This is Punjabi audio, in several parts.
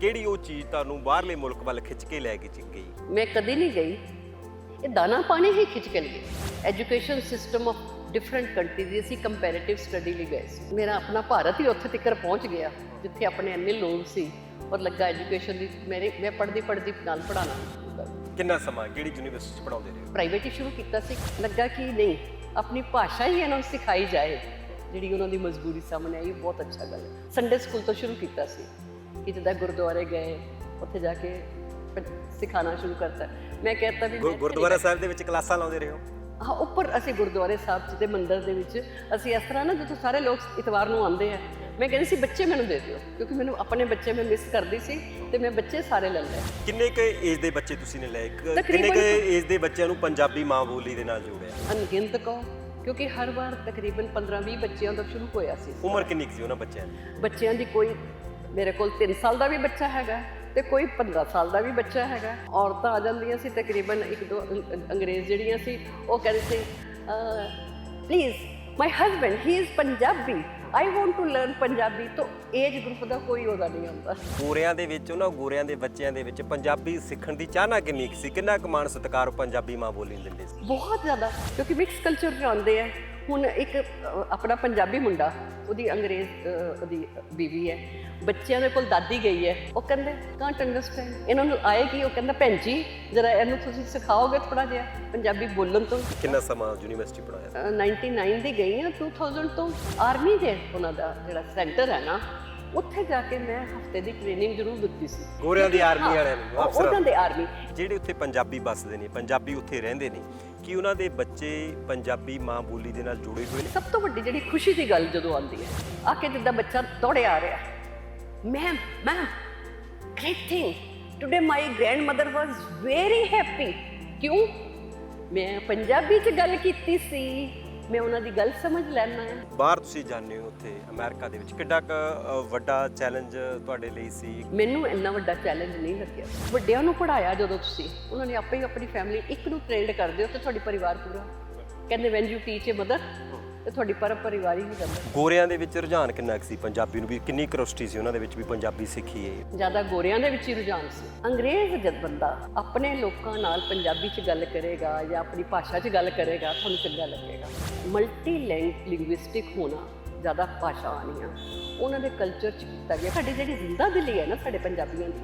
ਕਿਹੜੀ ਉਹ ਚੀਜ਼ ਤੁਹਾਨੂੰ ਬਾਹਰਲੇ ਮੁਲਕ ਵੱਲ ਖਿੱਚ ਕੇ ਲੈ ਕੇ ਗਈ? ਮੈਂ ਕਦੀ ਨਹੀਂ ਗਈ। ਇਹ ਦਾਣਾ ਪਾਣੀ ਹੀ ਖਿੱਚ ਕੇ ਲਈ। Education system of different countries ਦੀ ਅਸੀਂ ਕੰਪੈਰੀਟਿਵ ਸਟੱਡੀ ਲਈ ਗਏ ਸੀ। ਮੇਰਾ ਆਪਣਾ ਭਾਰਤ ਹੀ ਉੱਥੇ ਤੱਕ ਪਹੁੰਚ ਗਿਆ ਜਿੱਥੇ ਆਪਣੇ ਇੰਨੇ ਲੋਕ ਸੀ ਔਰ ਲੱਗਾ ਐਜੂਕੇਸ਼ਨ ਦੀ ਮੇਰੇ ਮੈਂ ਪੜ੍ਹਦੀ ਪੜ੍ਹਦੀ ਨਾਲ ਦਿੱਤਾ। ਕਿੰਨਾ ਸਮਾਂ ਕਿਹੜੀ ਯੂਨੀਵਰਸਿਟੀ ਚ ਪੜਾਉਂਦੇ ਰਹੇ? ਪ੍ਰਾਈਵੇਟ ਹੀ ਸ਼ੁਰੂ ਕੀਤਾ ਸੀ। ਲੱਗਾ ਕਿ ਨਹੀਂ ਆਪਣੀ ਭਾਸ਼ਾ ਹੀ ਇਹਨਾਂ ਨੂੰ ਸਿਖਾਈ ਜਾਏ। ਜਿਹੜੀ ਉਹਨਾਂ ਦੀ ਮਜਬੂਰੀ ਸਾਹਮਣੇ ਆਈ ਬਹੁਤ ਅੱਛਾ ਗੱਲ ਹੈ। ਸੰਡੇ ਸਕੂਲ ਤੋਂ ਸ਼ੁਰੂ ਕੀਤਾ ਸੀ। ਕਿ ਜਿੱਦਾਂ ਗੁਰਦੁਆਰੇ ਗਏ ਉੱਥੇ ਜਾ ਕੇ ਸਿਖਾਉਣਾ ਸ਼ੁਰੂ ਕਰਤਾ। ਮੈਂ ਕਹਿੰਦਾ ਵੀ ਗੁਰਦੁਆਰਾ ਸਾਹਿਬ ਦੇ ਵਿੱਚ ਕਲਾਸਾਂ ਲਾਉਂਦੇ ਰਹੇ। ਹੋ ਹਾਂ ਉੱਪਰ ਅਸੀਂ ਗੁਰਦੁਆਰੇ ਸਾਹਿਬ 'ਚ ਤੇ ਮੰਦਿਰ ਦੇ ਵਿੱਚ ਅਸੀਂ ਇਸ ਤਰ੍ਹਾਂ ਨਾ ਜਦੋਂ ਸਾਰੇ ਲੋਕ ਇਤਵਾਰ ਨੂੰ ਆਉਂਦੇ ਆ ਮੈਂ ਕਹਿੰਦੀ ਸੀ ਬੱਚੇ ਮੈਨੂੰ ਦੇ ਦਿਓ ਕਿਉਂਕਿ ਮੈਨੂੰ ਆਪਣੇ ਬੱਚੇ ਮੈਂ ਮਿਸ ਕਰਦੀ ਸੀ ਤੇ ਮੈਂ ਬੱਚੇ ਸਾਰੇ ਲੈ ਲਏ। ਕਿੰਨੇ ਕ ਏਜ ਦੇ ਬੱਚੇ ਤੁਸੀਂ ਨੇ ਲਏ? ਕ- ਕਿੰਨੇ ਕ ਏਜ ਦੇ ਬੱਚਿਆਂ ਨੂੰ ਪੰਜਾਬੀ ਮਾਂ ਬੋਲੀ ਦੇ ਨਾਲ ਜੋੜਿਆ? ਅਣਗਿਣਤ ਕਹੋ ਕਿਉਂਕਿ ਹਰ ਵਾਰ ਤਕਰੀਬਨ 15-20 ਬੱਚਿਆਂ ਦਾ ਸ਼ੁਰੂ ਹੋਇਆ ਸੀ ਉਮਰ ਕਿੰਨੀ ਕੁ ਸੀ ਉਹਨਾਂ ਬੱਚਿਆਂ ਦੀ? ਬੱਚਿਆਂ ਦੀ ਕੋਈ ਮੇਰੇ ਕੋਲ 3 ਸਾਲ ਦਾ ਵੀ ਬੱਚਾ ਹੈਗਾ ਤੇ ਕੋਈ 15 ਸਾਲ ਦਾ ਵੀ ਬੱਚਾ ਹੈਗਾ ਔਰਤਾਂ ਆ ਜਾਂਦੀਆਂ ਸੀ ਤਕਰੀਬਨ ਇੱਕ ਦੋ ਅੰਗਰੇਜ਼ ਜਿਹੜੀਆਂ ਸੀ ਉਹ ਕਹਿੰਦੇ ਸੀ please my husband he is Punjabi I want to learn Punjabi. ਤੋਂ ਏਜ ਗਰੁੱਪ ਦਾ ਕੋਈ ਉਹਦਾ ਨਹੀਂ ਹੁੰਦਾ। ਗੋਰਿਆਂ ਦੇ ਵਿੱਚ ਉਹਨਾਂ ਗੋਰਿਆਂ ਦੇ ਬੱਚਿਆਂ ਦੇ ਵਿੱਚ ਪੰਜਾਬੀ ਸਿੱਖਣ ਦੀ ਚਾਹਨਾ ਕਿੰਨੀ ਸੀ ਕਿੰਨਾ ਕੁ ਮਾਣ ਸਤਿਕਾਰ ਪੰਜਾਬੀ ਮਾਂ ਬੋਲੀ ਦਿੰਦੇ ਸੀ? ਬਹੁਤ ਜ਼ਿਆਦਾ ਕਿਉਂਕਿ ਮਿਕਸ ਕਲਚਰ ਆਉਂਦੇ ਆ। ਹੁਣ ਇੱਕ ਆਪਣਾ ਪੰਜਾਬੀ ਮੁੰਡਾ ਉਹਦੀ ਅੰਗਰੇਜ਼ ਉਹਦੀ ਬੀਵੀ ਹੈ ਬੱਚਿਆਂ ਦੇ ਕੋਲ ਦਾਦੀ ਗਈ ਹੈ ਉਹ ਕਹਿੰਦੇ ਕਾਂਟ ਅੰਡਰਸਟੈਂਡ ਇਹਨਾਂ ਨੂੰ ਆਏਗੀ ਉਹ ਕਹਿੰਦਾ ਭੈਣ ਜੀ ਜਰਾ ਇਹਨੂੰ ਤੁਸੀਂ ਸਿਖਾਓਗੇ ਥੋੜਾ ਜਿਹਾ ਪੰਜਾਬੀ ਬੋਲਣ ਤੋਂ? ਕਿੰਨਾ ਸਮਾਂ ਯੂਨੀਵਰਸਿਟੀ ਪੜਾਇਆ ਅ, 99 ਦੀ ਗਈ ਹਾਂ 2000 ਤੋਂ ਆਰਮੀ ਦੇ ਉਹਨਾਂ ਦਾ ਜਿਹੜਾ ਸੈਂਟਰ ਹੈ ਨਾ ਉੱਥੇ ਜਾ ਕੇ ਮੈਂ ਹਫ਼ਤੇ ਦੀ ਟ੍ਰੇਨਿੰਗ ਜ਼ਰੂਰ ਦਿੱਤੀ ਸੀ। ਗੋਰਿਆਂ ਦੀ ਆਰਮੀ ਹਾਂ, ਵਾਲਿਆਂ ਨੂੰ ਉਹਨਾਂ ਅਫਸਰਾਂ ਦੇ ਆਰਮੀ ਜਿਹੜੇ ਉੱਥੇ ਪੰਜਾਬੀ ਵੱਸਦੇ ਨੇ ਪੰਜਾਬੀ ਉੱਥੇ ਰਹਿੰਦੇ ਨੇ ਕੀ ਉਹਨਾਂ ਦੇ ਬੱਚੇ ਪੰਜਾਬੀ ਮਾਂ ਬੋਲੀ ਦੇ ਨਾਲ ਜੁੜੇ ਹੋਏ ਨੇ? ਸਭ ਤੋਂ ਵੱਡੀ ਜਿਹੜੀ ਖੁਸ਼ੀ ਦੀ ਗੱਲ ਜਦੋਂ ਆਉਂਦੀ ਹੈ ਆ ਕੇ ਜਿੱਦਾਂ ਬੱਚਾ ਦੌੜਿਆ ਆ ਰਿਹਾ। Ma'am ma'am great thing today my grandmother was very happy ਕਿਉਂ? ਮੈਂ ਪੰਜਾਬੀ ਚ ਗੱਲ ਕੀਤੀ ਸੀ। ਮੈਂ ਉਹਨਾਂ ਦੀ ਗੱਲ ਸਮਝ ਲੈਣਾ ਹੈ। ਬਾਹਰ ਤੁਸੀਂ ਜਾਂਦੇ ਹੋ ਉੱਥੇ ਅਮਰੀਕਾ ਦੇ ਵਿੱਚ। ਕਿੱਡਾ ਕੁ ਅ, ਵੱਡਾ ਚੈਲੰਜ ਤੁਹਾਡੇ ਲਈ ਸੀ? ਮੈਨੂੰ ਇੰਨਾ ਵੱਡਾ ਚੈਲੰਜ ਨਹੀਂ ਲੱਗਿਆ। ਵੱਡਿਆਂ ਨੂੰ ਪੜਾਇਆ ਜਦੋਂ ਤੁਸੀਂ। ਉਹਨਾਂ ਨੇ ਆਪੇ ਹੀ ਆਪਣੀ ਫੈਮਿਲੀ ਇੱਕ ਨੂੰ ਟ੍ਰੇਨਡ ਕਰਦੇ ਹੋ ਤੇ ਤੁਹਾਡੀ ਪਰਿਵਾਰ ਪੂਰਾ। ਕਹਿੰਦੇ when you teach a mother ਤੇ ਤੁਹਾਡੀ ਪਰ ਪਰਿਵਾਰ ਹੀ ਨਹੀਂ ਜਾਂਦਾ ਗੋਰਿਆਂ ਦੇ ਵਿੱਚ ਰੁਝਾਨ ਕਿੰਨਾ ਕੁ ਸੀ? ਪੰਜਾਬੀ ਨੂੰ ਵੀ ਕਿੰਨੀ ਕਰੋਸਟੀ ਸੀ? ਉਹਨਾਂ ਦੇ ਵਿੱਚ ਵੀ ਪੰਜਾਬੀ ਸਿੱਖੀਏ ਜ਼ਿਆਦਾ ਗੋਰਿਆਂ ਦੇ ਵਿੱਚ ਹੀ ਰੁਝਾਨ ਸੀ। ਅੰਗਰੇਜ਼ ਜਦ ਬੰਦਾ ਆਪਣੇ ਲੋਕਾਂ ਨਾਲ ਪੰਜਾਬੀ 'ਚ ਗੱਲ ਕਰੇਗਾ ਜਾਂ ਆਪਣੀ ਭਾਸ਼ਾ 'ਚ ਗੱਲ ਕਰੇਗਾ ਤੁਹਾਨੂੰ ਚੰਗਾ ਲੱਗੇਗਾ। ਮਲਟੀ ਲਿੰਗੁਇਸਟਿਕ ਹੋਣਾ ਜ਼ਿਆਦਾ ਭਾਸ਼ਾ ਆਣੀਆਂ ਉਹਨਾਂ ਦੇ ਕਲਚਰ 'ਚ ਕੀਤਾ ਗਿਆ। ਸਾਡੀ ਜਿਹੜੀ ਜ਼ਿੰਦਾ ਦਿਲੀ ਹੈ ਨਾ ਸਾਡੇ ਪੰਜਾਬੀਆਂ ਦੀ